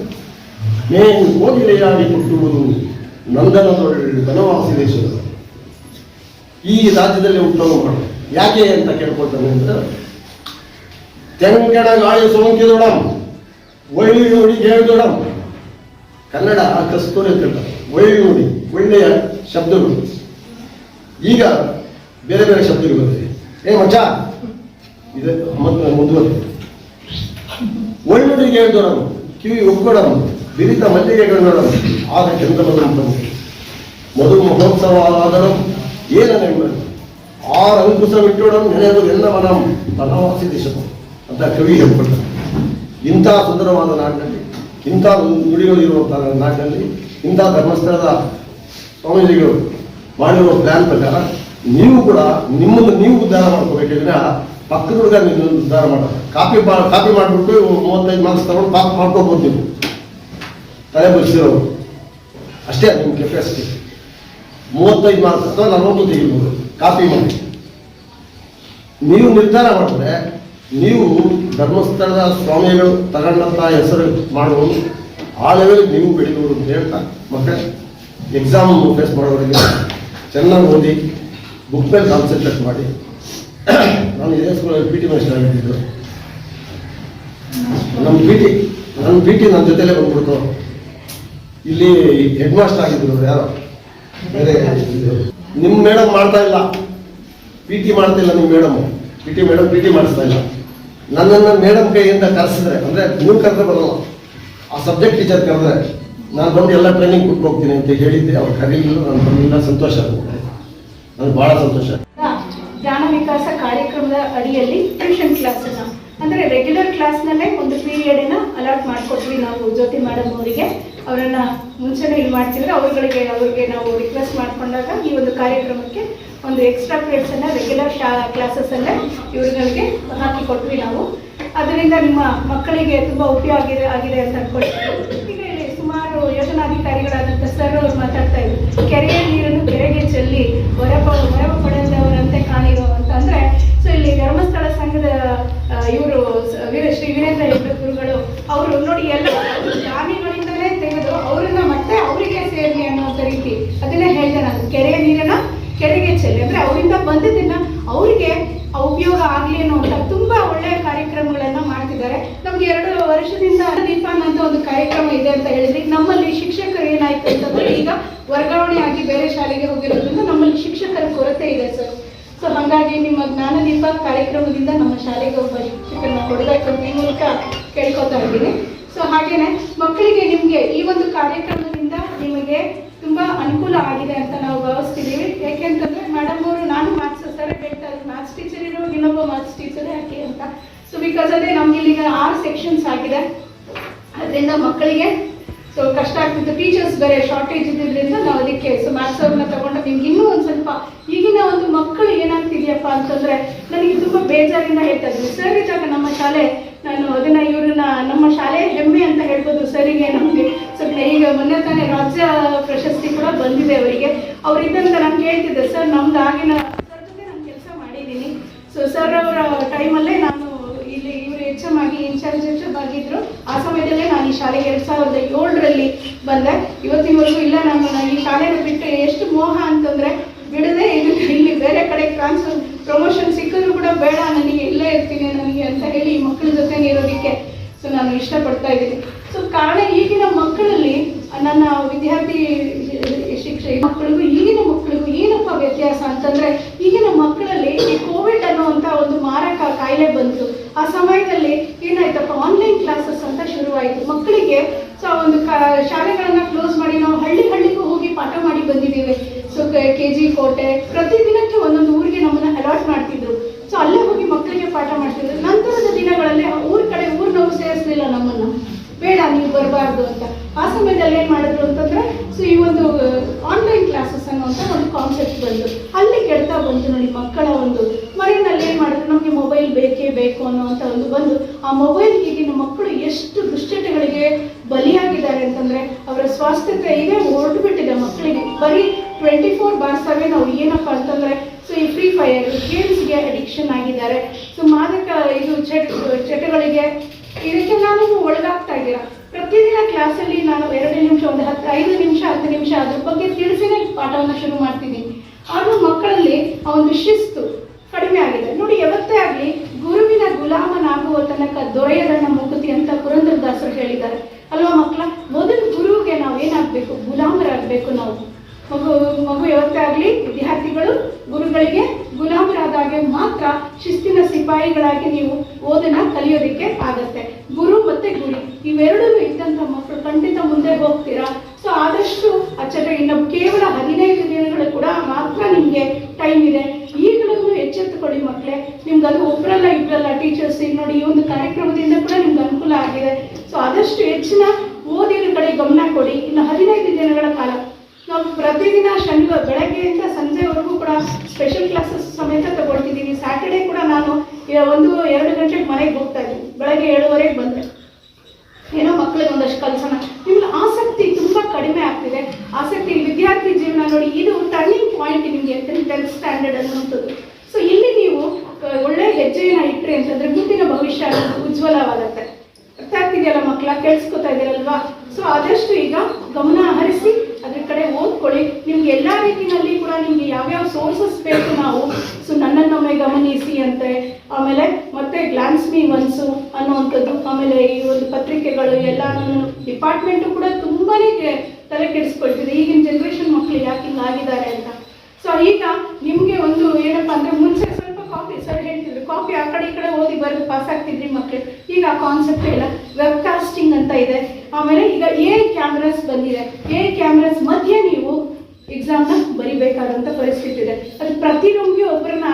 ಮೇನ್ ಕೋಗಿಲೆಯಾಗಿ ಹುಟ್ಟುವುದು ನಂದನದೊಳ್ಳೆ ಬನವಾಸಿ ದೇಶದ ಈ ರಾಜ್ಯದಲ್ಲಿ ಮಾಡಿ ಯಾಕೆ ಅಂತ ಕೇಳ್ಕೊಳ್ತಾನೆ ಅಂದ್ರೆ ತೆಲಂಗಾಣ ಗಾಳಿ ಸೋಂಕಿದೊಡಂ ಒಳ್ಳಿ ನುಡಿ ಕನ್ನಡ ಕನ್ನಡ ಕಸ್ತೂರಿ ಹೇಳ್ತಾರೆ. ಒಳ್ಳಿ ನುಡಿ ಒಳ್ಳೆಯ ಶಬ್ದಗಳು. ಈಗ ಬೇರೆ ಬೇರೆ ಶಬ್ದಗಳು ಬರ್ತದೆ ಏ ಮಚ್ಚ, ಇದೆ ಮತ್ತೆ ಮುಂದುವರೆದು. ಒಳ್ಳುಡಿಗೆ ಹೇಳಿದೊಡಂ ಕಿವಿ ಒಗ್ಗೊಡಂ ಬಿರಿತ ಮಲ್ಲಿಗೆ ಗಂಡೊಡಂ ಆಗ ಚಂದ್ರ ಮಧು ಮಧು ಮಹೋತ್ಸವವಾದರೂ ಏನನೆಂಬ ಆರು ಅಂಕುಶವಿಟ್ಟೊಡಂ ನೆನೆದು ಎಲ್ಲ ಮನಂ ತನವಾಸಿ ದಿಶತು ಅಂತ ಕವಿ ಹೇಳ್ಕೊಳ್ತಾರೆ ಇಂಥ ಸುಂದರವಾದ ನಾಡಿನಲ್ಲಿ, ಇಂಥ ನುಡಿಗಳು ಇರುವಂತಹ ನಾಡಿನಲ್ಲಿ, ಇಂಥ ಧರ್ಮಸ್ಥಳದ ಸ್ವಾಮೀಜಿಗಳು ಮಾಡಿರುವ ಪ್ಲಾನ್ ಪ್ರಕಾರ ನೀವು ಕೂಡ ನಿಮ್ಮನ್ನು ನೀವು ಉದ್ಧಾರ ಮಾಡ್ಕೋಬೇಕಿದ್ರೆ ಪಕ್ಕದ ಹುಡುಗ ನೀವು ಉದ್ಧಾರ ಮಾಡ ಕಾಪಿ ಕಾಪಿ ಮಾಡಿಬಿಟ್ಟು ಮೂವತ್ತೈದು ಮಾರ್ಕ್ಸ್ ತಗೊಂಡು ಪಾಪ ಮಾಡ್ಕೋಬೋದು ನೀವು. ತಲೆ ಬಗ್ಸಿರೋರು. ಅಷ್ಟೇ ನಿಮ್ಮ ಕೆಪಾಸಿಟಿ ಮೂವತ್ತೈದು ಮಾರ್ಕ್ಸ್ ಅಥವಾ ನಲವತ್ತು ತೆಗಿಬೋದು. ಕಾಪಿ ಮಾಡಿ. ನೀವು ನಿರ್ಧಾರ ಮಾಡಿದ್ರೆ ನೀವು ಧರ್ಮಸ್ಥಳದ ಸ್ವಾಮಿಗಳು ತಗೊಂಡಂಥ ಹೆಸರು ಮಾಡುವುದು ಆ ಲೆವೆಲ್ ನೀವು ಬೆಳೆಯುವುದು ಅಂತ ಹೇಳ್ತಾ ಮತ್ತೆ ಎಕ್ಸಾಮ್ ಫೇಸ್ ಮಾಡೋರಿಗೆ ಚೆನ್ನಾಗಿ ಓದಿ ಬುಕ್ ಮೇಲೆ ಕಾನ್ಸಂಟ್ರೇಟ್ ಮಾಡಿ. ನಾನು ಇದೇ ಸ್ಕೂಲಲ್ಲಿ ಪಿ ಟಿ ಮಾಸ್ಟರ್ ಆಗಿದ್ದು. ನಮ್ಮ ಪಿ ಟಿ ನನ್ನ ಪಿ ಟಿ ನನ್ನ ಜೊತೆಲೇ ಬಂದ್ಬಿಡ್ತು. ಇಲ್ಲಿ ಹೆಡ್ ಮಾಸ್ಟರ್ ಆಗಿದ್ದರು ಯಾರೋ? ಬೇರೆ ನಿಮ್ಮ ಮೇಡಮ್ ಮಾಡ್ತಾ ಇಲ್ಲ. ಪಿ ಟಿ ಮಾಡ್ತಿಲ್ಲ ನಿಮ್ಮ madam P T madam P T ಮಾಡಿಸ್ತಾ ಇಲ್ಲ. ನನ್ನನ್ನು ಮೇಡಮ್ ಕೈಯಿಂದ ಕರೆಸಿದ್ರೆ, ಅಂದ್ರೆ ನೀವು ಕರೆದ್ರೆ ಬರಲ್ಲ. ಆ ಸಬ್ಜೆಕ್ಟ್ ಟೀಚರ್ ಕರೆದ್ರೆ, ನಾನು ಬಂದು ಎಲ್ಲ ಟ್ರೈನಿಂಗ್ ಕೊಟ್ಟು ಹೋಗ್ತೀನಿ ಅಂತ ಹೇಳಿದ್ದೆ. ಅವ್ರು ಕರೀಲಿಲ್ಲ, ನಾನು ಬಂದಿಲ್ಲ. ಸಂತೋಷ ನನಗೆ ಭಾಳ ಸಂತೋಷ. ಜ್ಞಾನ ವಿಕಾಸ ಕಾರ್ಯಕ್ರಮದ ಅಡಿಯಲ್ಲಿ ಟ್ಯೂಷನ್ ಕ್ಲಾಸ್ ಅಂದ್ರೆ ರೆಗ್ಯುಲರ್ ಕ್ಲಾಸ್ನಲ್ಲೇ ಒಂದು ಪೀರಿಯಡ್ ಅಲಾಟ್ ಮಾಡಿಕೊಟ್ವಿ ನಾವು ಜ್ಯೋತಿ ಮೇಡಮ್ ಅವರಿಗೆ. ಅವರನ್ನ ಮುಂಚೆನೇ ಇಲ್ಲಿ ಮಾಡ್ತಿದ್ರೆ ಅವ್ರುಗಳಿಗೆ, ಅವ್ರಿಗೆ ನಾವು ರಿಕ್ವೆಸ್ಟ್ ಮಾಡ್ಕೊಂಡಾಗ ಈ ಒಂದು ಕಾರ್ಯಕ್ರಮಕ್ಕೆ ಒಂದು ಎಕ್ಸ್ಟ್ರಾ ಪೀರಿಯಡ್ಸ್ ಅನ್ನ ರೆಗ್ಯುಲರ್ ಕ್ಲಾಸಸ್ ಅಲ್ಲೇ ಇವ್ರುಗಳಿಗೆ ಹಾಕಿ ಕೊಟ್ವಿ ನಾವು. ಅದರಿಂದ ನಿಮ್ಮ ಮಕ್ಕಳಿಗೆ ತುಂಬಾ ಉಪಯೋಗ ಆಗಿದೆ ಆಗಿದೆ ಅಂತ ಅನ್ಕೊಳ್ತೀವಿ. ಈಗ ಸುಮಾರು ಯೋಜನಾಧಿಕಾರಿಗಳಾದಂಥ ಸರ್ ಅವರು ಮಾತಾಡ್ತಾ ಇದ್ರು. ಕೆರೆಯ ನೀರನ್ನು ಕೆರೆಗೆ ಚೆಲ್ಲಿ ಹೊರ ಹೊರ ಪಡೆದವರಂತೆ ಕಾಣಿರೋ ಅಂದ್ರೆ ಸೊ ಇಲ್ಲಿ ಧರ್ಮಸ್ಥಳ ಸಂಘದ ಇವರು ವೀರ, ಶ್ರೀ ವೀರೇಂದ್ರ ಹೆಗ್ಡೆ ಗುರುಗಳು, ಅವರು ನೋಡಿ ಎಲ್ಲ ದಾನಿಗಳಿಂದಲೇ ತೆಗೆದು ಅವರನ್ನ ಮತ್ತೆ ಅವರಿಗೆ ಸೇರ್ಲಿ ಅನ್ನೋ ರೀತಿ ಅದನ್ನ ಹೇಳ್ದೆ ನಾನು. ಕೆರೆಯ ನೀರನ್ನ ಕೆರೆಗೆ ಚೆಲ್ಲಿ. ಅಂದ್ರೆ ಅವರಿಂದ ಬಂದಿದ್ದನ್ನ ಅವರಿಗೆ ಉಪಯೋಗ ಆಗ್ಲಿ ಅನ್ನೋ ಅಂತ ತುಂಬಾ ಒಳ್ಳೆಯ ಕಾರ್ಯಕ್ರಮಗಳನ್ನ ಮಾಡ್ತಿದ್ದಾರೆ. ನಮ್ಗೆ ಎರಡು ವರ್ಷದಿಂದ ದೀಪ ಅಂತ ಒಂದು ಕಾರ್ಯಕ್ರಮ ಇದೆ ಅಂತ ಹೇಳಿದ್ರಿ ನಮ್ಮಲ್ಲಿ ಶಿಕ್ಷಕರು ಏನಾಯ್ತು ಅಂತಂದ್ರೆ ಈಗ ವರ್ಗಾವಣೆ ಆಗಿ ಬೇರೆ ಶಾಲೆಗೆ ಹೋಗಿರೋದ್ರಿಂದ ನಮ್ಮಲ್ಲಿ ಶಿಕ್ಷಕರ ಕೊರತೆ ಇದೆ ಸರ್. ಸೊ ಹಾಗಾಗಿ ನಿಮ್ಮ ಜ್ಞಾನ ದೀಪ ಕಾರ್ಯಕ್ರಮದಿಂದ ನಮ್ಮ ಶಾಲೆಗೆ ಒಬ್ಬ ಶಿಕ್ಷಕರನ್ನ ಕೊಡಬೇಕು ಈ ಮೂಲಕ ಕೇಳ್ಕೊತಾ ಇದ್ದೀನಿ. ಸೊ ಹಾಗೇನೆ ಮಕ್ಕಳಿಗೆ ನಿಮಗೆ ಈ ಒಂದು ಕಾರ್ಯಕ್ರಮದಿಂದ ನಿಮಗೆ ತುಂಬಾ ಅನುಕೂಲ ಆಗಿದೆ ಅಂತ ನಾವು ಭಾವಿಸ್ತಿದ್ದೀವಿ ಯಾಕೆಂತಂದ್ರೆ ಮೇಡಮ್ ಅವರು, ನಾನು ಮ್ಯಾಥ್ಸ್ ಸರ್ ಹೇಳ್ತಾರೆ ಮ್ಯಾಥ್ಸ್ ಟೀಚರ್ ಇರೋ ಇನ್ನೊಬ್ಬ ಮ್ಯಾಥ್ಸ್ ಟೀಚರ್ ಯಾಕೆ ಅಂತ. ಸೊ ಬಿಕಾಸ್ ಅದೇ ನಮ್ಗೆ ಇಲ್ಲಿಗ ಆರು ಸೆಕ್ಷನ್ಸ್ ಆಗಿದೆ. ಅದರಿಂದ ಮಕ್ಕಳಿಗೆ ಸೊ ಕಷ್ಟ ಆಗ್ತಿತ್ತು. ಟೀಚರ್ಸ್ ಬೇರೆ ಶಾರ್ಟೇಜ್ ಇದ್ದಿದ್ರಿಂದ ನಾವು ಅದಕ್ಕೆ ಸೊ ಮ್ಯಾಥ್ಸ್ ಅವ್ರನ್ನ ತಗೊಂಡು ನಿಮ್ಗೆ ಇನ್ನೂ ಒಂದು ಸ್ವಲ್ಪ ಈಗಿನ ಒಂದು ಮಕ್ಕಳು ಏನಾಗ್ತಿದೆಯಪ್ಪ ಅಂತಂದ್ರೆ, ನನಗೆ ತುಂಬಾ ಬೇಜಾರಿಂದ ಹೇಳ್ತಾ ಇದ್ದೀನಿ. ಸರ್ ಇದ್ದಾಗ ನಮ್ಮ ಶಾಲೆ ನಾನು ಅದನ್ನ ಇವ್ರನ್ನ ನಮ್ಮ ಶಾಲೆ ಹೆಮ್ಮೆ ಅಂತ ಹೇಳ್ಬೋದು ಸರಿಗೆ ನಮಗೆ. ಸ್ವಲ್ಪ ಈಗ ಮೊನ್ನೆ ತಾನೇ ರಾಜ್ಯ ಪ್ರಶಸ್ತಿ ಕೂಡ ಬಂದಿದೆ ಅವರಿಗೆ. ಅವರಿದ್ದಂತ ನಾನು ಕೇಳ್ತಿದ್ದೆ, ಸರ್, ನಮ್ದು ಆಗಿನ ಸರ್ ಜೊತೆ ನಾನು ಕೆಲಸ ಮಾಡಿದ್ದೀನಿ ಸೊ ಸರ್ ಅವರ ಟೈಮಲ್ಲೇ ನಾನು ಇಲ್ಲಿ ಇವರು ಎಚ್ ಎಂ ಆಗಿ ಇನ್ಚಾರ್ಜ್ ಆಗಿದ್ರು. ಆ ಸಮಯದಲ್ಲೇ ನಾನು ಈ ಶಾಲೆಗೆ ಎರಡ್ ಸಾವಿರದ ಏಳರಲ್ಲಿ ಬಂದೆ. ಇವತ್ತಿನವರೆಗೂ ಇಲ್ಲ ನಾನು ಈ ಶಾಲೆನ ಬಿಟ್ಟು ಎಷ್ಟು ಮೋಹ ಅಂತಂದ್ರೆ ಬಿಡದೆ ಇಲ್ಲಿ ಬೇರೆ ಕಡೆ ಟ್ರಾನ್ಸ್ಫರ್ ಪ್ರಮೋಷನ್ ಸಿಕ್ಕಿದ್ರು ಕೂಡ ಬೇಡ, ನನಗೆ ಇಲ್ಲೇ ಇರ್ತೀನಿ ನನಗೆ ಅಂತ ಹೇಳಿ ಮಕ್ಕಳ ಜೊತೆ ಇರೋದಕ್ಕೆ ಸೊ ನಾನು ಇಷ್ಟಪಡ್ತಾ ಇದ್ದೀನಿ. ಸೊ ಕಾರಣ ಈಗಿನ ಮಕ್ಕಳಲ್ಲಿ ನನ್ನ ವಿದ್ಯಾರ್ಥಿ ಶಿಕ್ಷೆ ಮಕ್ಕಳಿಗೂ, ಈಗಿನ ಮಕ್ಕಳಿಗೂ ಏನಪ್ಪ ವ್ಯತ್ಯಾಸ ಅಂತಂದ್ರೆ ಈಗಿನ ಮಕ್ಕಳಲ್ಲಿ ಈ ಕೋವಿಡ್ ಅನ್ನುವಂತ ಒಂದು ಮಾರಕ ಕಾಯಿಲೆ ಬಂತು. ಆ ಸಮಯದಲ್ಲಿ ಏನಾಯ್ತಪ್ಪ ಆನ್ಲೈನ್ ಕ್ಲಾಸಸ್ ಅಂತ ಶುರುವಾಯಿತು. ಮಕ್ಕಳಿಗೆ ಸೊ ಒಂದು ಶಾಲೆಗಳನ್ನ ಕ್ಲೋಸ್ ಮಾಡಿ ನಾವು ಹಳ್ಳಿ ಹಳ್ಳಿಗೂ ಹೋಗಿ ಪಾಠ ಮಾಡಿ ಬಂದಿದ್ದೀವಿ. ಸೊ ಕೆ ಜಿ ಕೋಟೆ ಪ್ರತಿದಿನಕ್ಕೆ ಒಂದೊಂದು ಊರಿಗೆ ನಮ್ಮನ್ನ ಅಲಾಟ್ ಮಾಡ್ತಿದ್ರು. ಸೊ ಅಲ್ಲೇ ಹೋಗಿ ಮಕ್ಕಳಿಗೆ ಪಾಠ ಮಾಡ್ತಿದ್ರು. ನಂತರದ ದಿನಗಳಲ್ಲಿ ಊರ್ ಕಡೆ ಊರ್ನವ್ರು ಸೇರಿಸ್ಲಿಲ್ಲ ನಮ್ಮನ್ನ. ಬೇಡ, ನೀವು ಬರಬಾರ್ದು ಅಂತ. ಆ ಸಮಯದಲ್ಲಿ ಏನ್ ಮಾಡಿದ್ರು ಅಂತಂದ್ರೆ ಸೊ ಈ ಒಂದು ಆನ್ಲೈನ್ ಕ್ಲಾಸಸ್ ಅನ್ನುವಂತ ಒಂದು ಕಾನ್ಸೆಪ್ಟ್ ಬಂತು. ಅಲ್ಲಿ ಕೆಡ್ತಾ ಬಂತು ನೋಡಿ ಮಕ್ಕಳ ಒಂದು. ಮರಿನಲ್ಲಿ ಏನ್ ಮಾಡಿದ್ರು, ನಮಗೆ ಮೊಬೈಲ್ ಬೇಕೇ ಬೇಕು ಅನ್ನುವಂತ ಒಂದು ಬಂದು, ಆ ಮೊಬೈಲ್ ಈಗಿನ ಮಕ್ಕಳು ಎಷ್ಟು ದುಶ್ಚಟಗಳಿಗೆ ಬಲಿಯಾಗಿದ್ದಾರೆ ಅಂತಂದ್ರೆ, ಅವರ ಸ್ವಾಸ್ಥ್ಯತೆ ಇದೇ ಹೊರಟು ಬಿಟ್ಟಿದೆ ಮಕ್ಕಳಿಗೆ. ಬರೀ ಟ್ವೆಂಟಿ ಫೋರ್ ಬಾರ್ ಸೆವೆನ್ ಅವ್ರು ಏನಪ್ಪ ಅಂತಂದ್ರೆ ಸೊ ಈ ಫ್ರೀ ಫೈರ್ ಗೇಮ್ಸ್ಗೆ ಅಡಿಕ್ಷನ್ ಆಗಿದ್ದಾರೆ. ಸೊ ಮಾದಕ, ಇದು ಚಟ ಚಟಗಳಿಗೆ ಇದಕ್ಕೆ ನಾನು ಒಳಗಾಗ್ತಾ ಇದ್ದೀರಾ? ಪ್ರತಿದಿನ ಕ್ಲಾಸಲ್ಲಿ ನಾನು ಎರಡು ನಿಮಿಷ, ಒಂದು ಹತ್ತು ಐದು ನಿಮಿಷ, ಹತ್ತು ನಿಮಿಷ ಅದ್ರ ಬಗ್ಗೆ ತಿಳಿಸಿನೇ ಪಾಠವನ್ನು ಶುರು ಮಾಡ್ತೀನಿ ಆದ್ರೂ ಮಕ್ಕಳಲ್ಲಿ ಆ ಒಂದು ಶಿಸ್ತು ಕಡಿಮೆ ಆಗಿದೆ. ನೋಡಿ, ಯಾವತ್ತೇ ಆಗಲಿ ಗುರುವಿನ ಗುಲಾಮನಾಗುವ ತನಕ ದೊರೆಯದನ್ನ ಮುಕುತಿ ಅಂತ ಪುರಂದರದಾಸರು ಹೇಳಿದ್ದಾರೆ. ಅಲ್ವಾ ಮಕ್ಕಳ? ಮೊದಲು ಗುರುವಿಗೆ ನಾವು ಏನಾಗಬೇಕು ಗುಲಾಮರಾಗಬೇಕು ನಾವು. ಮಗು ಮಗು ಯಾವತ್ತೇ ಆಗಲಿ ವಿದ್ಯಾರ್ಥಿಗಳು ಗುರುಗಳಿಗೆ ಗುಲಾಮರಾದಾಗೆ ಮಾತ್ರ ಶಿಸ್ತಿನ ಸಿಪಾಯಿಗಳಾಗಿ ನೀವು ಓದನ್ನ ಕಲಿಯೋದಕ್ಕೆ ಆಗತ್ತೆ. ಗುರು ಮತ್ತೆ ಗುರಿ ಇವೆರಡೂ ಇದ್ದಂತ ಮಕ್ಕಳು ಖಂಡಿತ ಮುಂದೆ ಹೋಗ್ತೀರಾ? ಸೊ ಆದಷ್ಟು ಅಚ್ಚರಿ ಇನ್ನು ಕೇವಲ ಹದಿನೈದು ದಿನಗಳು ಕೂಡ ಮಾತ್ರ ನಿಮಗೆ ಟೈಮ್ ಇದೆ. ಈಗಲೂ ಎಚ್ಚೆತ್ತುಕೊಳ್ಳಿ ಮಕ್ಕಳೇ, ನಿಮ್ಗೆ ಅದು ಒಬ್ಬರಲ್ಲ ಇಬ್ಬರಲ್ಲ ಟೀಚರ್ಸ್ ಈಗ ನೋಡಿ ಈ ಒಂದು ಕಾರ್ಯಕ್ರಮದಿಂದ ಕೂಡ ನಿಮ್ಗೆ ಅನುಕೂಲ ಆಗಿದೆ. ಸೊ ಆದಷ್ಟು ಹೆಚ್ಚಿನ ಓದಿನ ಕಡೆ ಗಮನ ಕೊಡಿ ಇನ್ನು ಹದಿನೈದು ದಿನಗಳ ಕಾಲ ನಾವು ಪ್ರತಿದಿನ ಶನಿವಾರ ಬೆಳಗ್ಗೆಯಿಂದ ಸಂಜೆವರೆಗೂ ಕೂಡ ಸ್ಪೆಷಲ್ ಕ್ಲಾಸಸ್ ಸಮೇತ ತಗೊಳ್ತಿದ್ದೀನಿ ಸ್ಯಾಟರ್ಡೆ ಕೂಡ ನಾನು ಒಂದು ಎರಡು ಗಂಟೆಗೆ ಮನೆಗೆ ಹೋಗ್ತಾ ಇದ್ದೀನಿ. ಬೆಳಗ್ಗೆ ಏಳುವರೆಗೆ ಬಂದೆ ಏನೋ ಮಕ್ಕಳಿಗೆ ಒಂದಷ್ಟು ಕಲ್ಸೋಣ ನಿಮ್ಗೆ ಆಸಕ್ತಿ ತುಂಬಾ ಕಡಿಮೆ ಆಗ್ತಿದೆ ಆಸಕ್ತಿ ವಿದ್ಯಾರ್ಥಿ ಜೀವನ ನೋಡಿ ಇದು ಟರ್ನಿಂಗ್ ಪಾಯಿಂಟ್ ನಿಮಗೆ ಟೆಂತ್ ಸ್ಟ್ಯಾಂಡರ್ಡ್ ಅನ್ನುವಂಥದ್ದು ಸೊ ಇಲ್ಲಿ ನೀವು ಆ, ಒಳ್ಳೆ ಹೆಜ್ಜೆಯನ್ನ ಇಟ್ರಿ ಅಂತಂದ್ರೆ ಮುಂದಿನ ಭವಿಷ್ಯ ಅನ್ನೋದು ಉಜ್ವಲವಾಗತ್ತೆ ಅರ್ಥ ಆಗ್ತಿದೆಯಲ್ಲ ಮಕ್ಕಳ ಕೇಳಿಸ್ಕೊತಾ ಇದ್ದೀರಲ್ವಾ ಸೊ ಆದಷ್ಟು ಈಗ ಗಮನ ಹರಿಸಿ ಅದ್ರ ಕಡೆ ಓದ್ಕೊಳ್ಳಿ ನಿಮ್ಗೆ ಎಲ್ಲಾ ರೀತಿನಲ್ಲಿ ಕೂಡ ನಿಮ್ಗೆ ಯಾವ್ಯಾವ ಸೋರ್ಸಸ್ ಬೇಕು ನಾವು ಸೊ ನನ್ನನ್ನೊಮ್ಮೆ ಗಮನಿಸಿ ಅಂತೆ ಆಮೇಲೆ ಮತ್ತೆ ಗ್ಲಾನ್ಸ್ ಮೀ ಒನ್ಸು ಅನ್ನುವಂಥದ್ದು ಆಮೇಲೆ ಈ ಒಂದು ಪತ್ರಿಕೆಗಳು ಎಲ್ಲಾನು ಡಿಪಾರ್ಟ್ಮೆಂಟು ಕೂಡ ತುಂಬಾನೇ ತಲೆ ಕೆಡಿಸ್ಕೊಳ್ತಿದೆ. ಈಗಿನ ಜನರೇಷನ್ ಮಕ್ಕಳು ಯಾಕೆ ಹಿಂಗಾಗಿದ್ದಾರೆ ಅಂತ. ಸೊ ಈಗ ನಿಮಗೆ ಒಂದು ಏನಪ್ಪಾ ಅಂದ್ರೆ ಮುಂಚೆ ಸ್ವಲ್ಪ ಕಾಪಿ ಸರ್ ಹೇಳ್ತಿದ್ರು. ಕಾಪಿ ಆ ಕಡೆ ಈ ಕಡೆ ಓದಿ ಬರೆದು ಪಾಸ್ ಆಗ್ತಿದ್ರಿ ಮಕ್ಕಳು ಈಗ ಆ ಕಾನ್ಸೆಪ್ಟ್ ಇಲ್ಲ ವೆಬ್ ಕಾಸ್ಟಿಂಗ್ ಅಂತ ಇದೆ. ಆಮೇಲೆ ಈಗ ಎ ಕ್ಯಾಮ್ರಾಸ್ ಬಂದಿದೆ. ಎ ಕ್ಯಾಮ್ರಾಸ್ ಮಧ್ಯೆ ನೀವು ಎಕ್ಸಾಮ್ನ ಬರಿಬೇಕಾದಂತ ಪರಿಸ್ಥಿತಿ ಇದೆ. ಅದು ಪ್ರತಿ ರೂಮ್ಗೆ ಒಬ್ಬರನ್ನ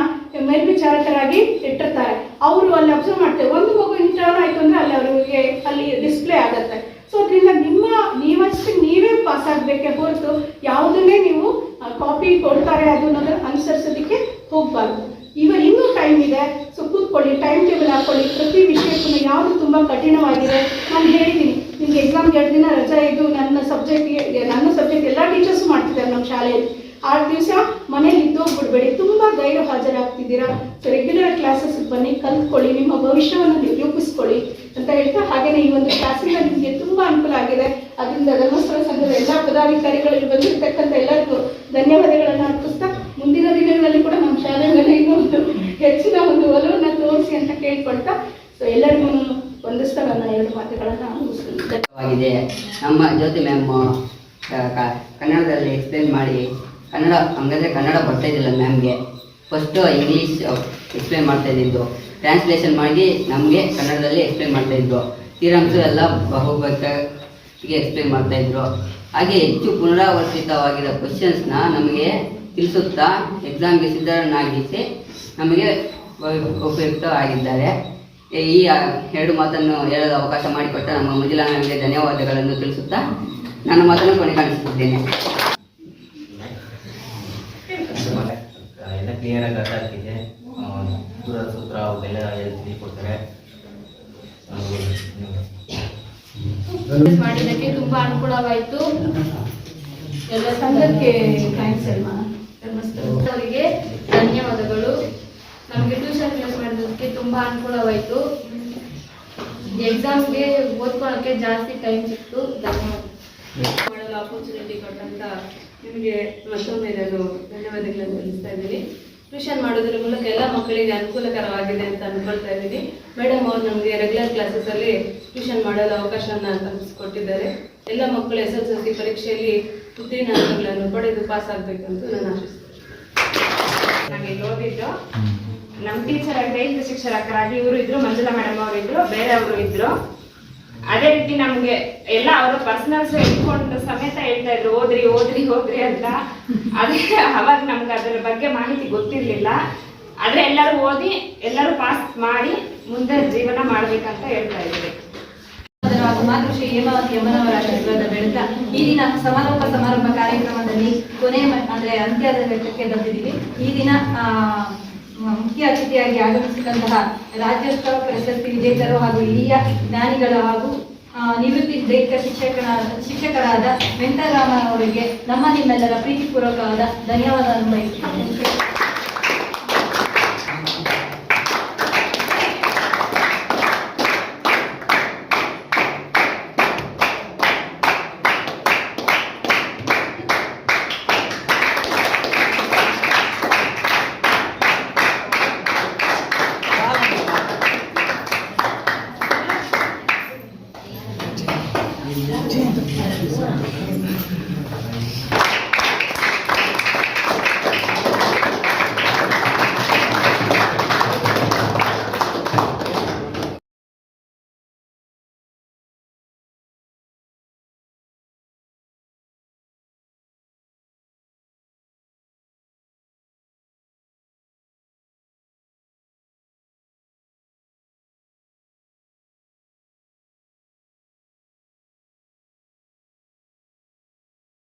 ಮೇಲ್ವಿಚಾರಕರಾಗಿ ಇಟ್ಟಿರ್ತಾರೆ. ಅವರು ಅಲ್ಲಿ ಅಬ್ಸರ್ವ್ ಮಾಡ್ತೇವೆ. ಒಂದು ಮಗು ಇಂಟರ್ನ್ ಆಯ್ತು ಅಂದ್ರೆ ಅಲ್ಲಿ ಅವರಿಗೆ ಅಲ್ಲಿ ಡಿಸ್ಪ್ಲೇ ಆಗತ್ತೆ. ಸೊ ಅದರಿಂದ ನಿಮ್ಮ, ನೀವಷ್ಟೇ ನೀವೇ ಪಾಸ್ ಆಗ್ಬೇಕೆ ಹೊರತು ಯಾವುದನ್ನೇ ನೀವು ಕಾಪಿ ಕೊಡ್ತಾರೆ ಅದು ಅನುಸರಿಸೋದಕ್ಕೆ ಹೋಗ್ಬಾರ್ದು. ಇವಾಗ ಇನ್ನೂ ಟೈಮ್ ಇದೆ. ಸೊ ಕೂತ್ಕೊಳ್ಳಿ ಟೈಮ್ ಟೇಬಲ್ ಹಾಕೊಳ್ಳಿ. ಪ್ರತಿ ವಿಷಯಕ್ಕೂ ಯಾವುದು ತುಂಬ ಕಠಿಣವಾಗಿದೆ. ನಾನು ಹೇಳ್ತೀನಿ, ನಿಮ್ಗೆ ಎಕ್ಸಾಮ್ ಎರಡು ದಿನ ರಜಾ ಇದ್ದು ನನ್ನ ಸಬ್ಜೆಕ್ಟ್ಗೆ ನನ್ನ ಸಬ್ಜೆಕ್ಟ್ ಎಲ್ಲ ಟೀಚರ್ಸ್ ಮಾಡ್ತಿದ್ದಾರೆ ನಮ್ಮ ಶಾಲೆಯಲ್ಲಿ. ಆ ದಿವಸ ತುಂಬಾ ಹಾಜರಾಗ್ತಿದ್ದೀರಾ? ಸೊ ರೆಗ್ಯುಲರ್ ಕ್ಲಾಸಸ್ ಬನ್ನಿ, ಕಲ್ತ್ಕೊಳ್ಳಿ, ನಿಮ್ಮ ಭವಿಷ್ಯವನ್ನು ನಿರೂಪಿಸ್ಕೊಳ್ಳಿ ರೂಪಿಸ್ಕೊಳ್ಳಿ ಅಂತ ಹೇಳ್ತಾ ಹಾಗೇನೆ ಈ ಒಂದು ಕ್ಲಾಸಿಂದ ನಿಮಗೆ ತುಂಬಾ ಅನುಕೂಲ ಆಗಿದೆ. ಅದರಿಂದ ಧರ್ಮಸ್ಥಳ ಸಂಘದ ಎಲ್ಲ ಪದಾಧಿಕಾರಿಗಳಲ್ಲಿ ಬಂದಿರತಕ್ಕಂಥ ಎಲ್ಲರಿಗೂ ಧನ್ಯವಾದಗಳನ್ನು ಅರ್ಪಿಸ್ತಾ, ಮುಂದಿನ ದಿನಗಳಲ್ಲಿ ಕೂಡ ನಮ್ಮ ಶಾಲೆ ಮೇಲೆ ಇನ್ನೂ ಒಂದು ಹೆಚ್ಚಿನ ಒಂದು ಒಲವನ್ನು ತೋರಿಸಿ ಅಂತ ಕೇಳ್ಕೊಳ್ತಾ ಸೊ ಎಲ್ಲರಿಗೂ ವಂದಿಸ್ತಾ ನನ್ನ ಎರಡು ಮಾತುಗಳನ್ನು ನಮ್ಮ ಜ್ಯೋತಿ ಮ್ಯಾಮ್ ಕನ್ನಡದಲ್ಲಿ ಎಕ್ಸ್ಪ್ಲೇನ್ ಮಾಡಿ, ಕನ್ನಡ ಹಂಗಂದ್ರೆ ಕನ್ನಡ ಬರ್ತಾ ಇದ್ದಿಲ್ಲ ಮ್ಯಾಮ್ಗೆ ಫಸ್ಟು ಇಂಗ್ಲೀಷ್ ಎಕ್ಸ್ಪ್ಲೇನ್ ಮಾಡ್ತಾ ಇದ್ದಿದ್ದು. ಟ್ರಾನ್ಸ್ಲೇಷನ್ ಮಾಡಿ ನಮಗೆ ಕನ್ನಡದಲ್ಲಿ ಎಕ್ಸ್ಪ್ಲೇನ್ ಮಾಡ್ತಾ ಇದ್ರು. ಥಿಯರಮ್ಸು ಎಲ್ಲ ಬಹುಬಾರಿಗೆ ಎಕ್ಸ್ಪ್ಲೇನ್ ಮಾಡ್ತಾ ಇದ್ರು. ಹಾಗೆ ಹೆಚ್ಚು ಪುನರಾವರ್ತಿತವಾಗಿರೋ ಕ್ವಶನ್ಸ್ನ ನಮಗೆ ತಿಳಿಸುತ್ತಾ ಎಕ್ಸಾಮ್ಗೆ ಸಿದ್ಧರನ್ನಾಗಿಸಿ ನಮಗೆ ಉಪಯುಕ್ತ ಆಗಿದ್ದಾರೆ. ಈ ಎರಡು ಮಾತನ್ನು ಹೇಳಲು ಅವಕಾಶ ಮಾಡಿಕೊಟ್ಟ ನಮ್ಮ ಮ್ಯಾಮ್ಗೆ ಧನ್ಯವಾದಗಳನ್ನು ತಿಳಿಸುತ್ತಾ ನನ್ನ ಮಾತನ್ನು ಕೊನೆಗಾಣಿಸುತ್ತಿದ್ದೇನೆ ಎಲ್ಲ ಕ್ಲಿಯರಾಗಿ ಅರ್ಥ ಆಗ್ತಿದೆ ಸೂತ್ರ ಸೂತ್ರ ಅವೆಲ್ಲ ಕೊಡ್ತಾರೆ ಮಾಡಿದ್ದಕ್ಕೆ ತುಂಬಾ ಅನುಕೂಲವಾಯಿತು. ಎಲ್ಲ ಸಂಘಕ್ಕೆ ಥ್ಯಾಂಕ್ಸ್ ಅಲ್ವಾ? ಧರ್ಮಸ್ಥಳಿಗೆ ಧನ್ಯವಾದಗಳು. ನಮಗೆ ಟ್ಯೂಷನ್ ಕ್ಲಾಸ್ ಮಾಡಿದ್ದಕ್ಕೆ ತುಂಬಾ ಅನುಕೂಲವಾಯಿತು. ಎಕ್ಸಾಮ್ಗೆ ಓದ್ಕೊಳ್ಳೋಕ್ಕೆ ಜಾಸ್ತಿ ಟೈಮ್ ಸಿಕ್ತು. ಧನ್ಯವಾದ ಮಾಡಲು ಆಪರ್ಚುನಿಟಿ ಕೊಟ್ಟಂತ ನಿಮಗೆ ಮತ್ತೊಮ್ಮೆ ನಾನು ಧನ್ಯವಾದಗಳನ್ನು ತಿಳಿಸ್ತಾ ಇದ್ದೀನಿ. ಟ್ಯೂಷನ್ ಮಾಡೋದ್ರ ಮೂಲಕ ಎಲ್ಲ ಮಕ್ಕಳಿಗೆ ಅನುಕೂಲಕರವಾಗಿದೆ ಅಂತ ಅನ್ಕೊಳ್ತಾ ಇದ್ದೀನಿ. ಮೇಡಮ್ ಅವರು ನಮಗೆ ರೆಗ್ಯುಲರ್ ಕ್ಲಾಸಸಲ್ಲಿ ಟ್ಯೂಷನ್ ಮಾಡಲು ಅವಕಾಶವನ್ನು ಕಲ್ಪಿಸಿಕೊಟ್ಟಿದ್ದಾರೆ. ಎಲ್ಲ ಮಕ್ಕಳು ಎಸ್ ಎಸ್ ಎಲ್ ಸಿ ಪರೀಕ್ಷೆಯಲ್ಲಿ ಉತ್ತೀರ್ಣ ಅಂಕಗಳನ್ನು ಪಡೆದು ಪಾಸ್ ಆಗಬೇಕಂತ ನಾನು ಆಶಿಸ್ತೇನೆ. ನಾನು ನಮ್ಮ ಟೀಚರ್ ಆಗಿ ಶಿಕ್ಷಕರಾಗಿ ಇವರು ಇದ್ರು, ಮಂಜುಳಾ ಮೇಡಮ್ ಅವರು ಇದ್ರು ಬೇರೆಯವರು ಇದ್ರು. ಅದೇ ರೀತಿ ನಮ್ಗೆ ಎಲ್ಲ ಅವರು ಪರ್ಸನಲ್ಸ್ ಇಟ್ಕೊಂಡು ಸಮೇತ ಹೇಳ್ತಾ ಇದ್ರು ಓದ್ರಿ ಓದ್ರಿ ಹೋದ್ರಿ ಅಂತ. ಅದೇ ಅವಾಗ ನಮ್ಗೆ ಅದರ ಬಗ್ಗೆ ಮಾಹಿತಿ ಗೊತ್ತಿರ್ಲಿಲ್ಲ. ಆದ್ರೆ ಎಲ್ಲರೂ ಓದಿ, ಎಲ್ಲರೂ ಪಾಸ್ ಮಾಡಿ ಮುಂದೆ ಜೀವನ ಮಾಡ್ಬೇಕಂತ ಹೇಳ್ತಾ ಇದ್ರಿ ಹಾಗೂ ಹೇಮಾವತಿ ಅಮ್ಮನವರ ಆಶೀರ್ವಾದ ಈ ದಿನ ಸಮಾರೋಪ ಸಮಾರಂಭ ಕಾರ್ಯಕ್ರಮದಲ್ಲಿ ಕೊನೆ ಅಂದ್ರೆ ಅಂತ್ಯದ ಘಟ್ಟಕ್ಕೆ ಬಂದಿದ್ದೀವಿ. ಈ ದಿನ ಮುಖ್ಯ ಅತಿಥಿಯಾಗಿ ಆಗಮಿಸಿದಂತಹ ರಾಜ್ಯೋತ್ಸವ ಪ್ರಶಸ್ತಿ ವಿಜೇತರು ಹಾಗೂ ಹಿರಿಯ ಜ್ಞಾನಿಗಳು ಹಾಗೂ ನಿವೃತ್ತಿ ದೈಹಿಕ ಶಿಕ್ಷಕರಾದ ಶಿಕ್ಷಕರಾದ ವೆಂಕಟರಾಮ ಅವರಿಗೆ ನಮ್ಮ ನಿಮ್ಮೆಲ್ಲರ ಪ್ರೀತಿಪೂರ್ವಕವಾದ ಧನ್ಯವಾದ ಬಯಸುತ್ತೇನೆ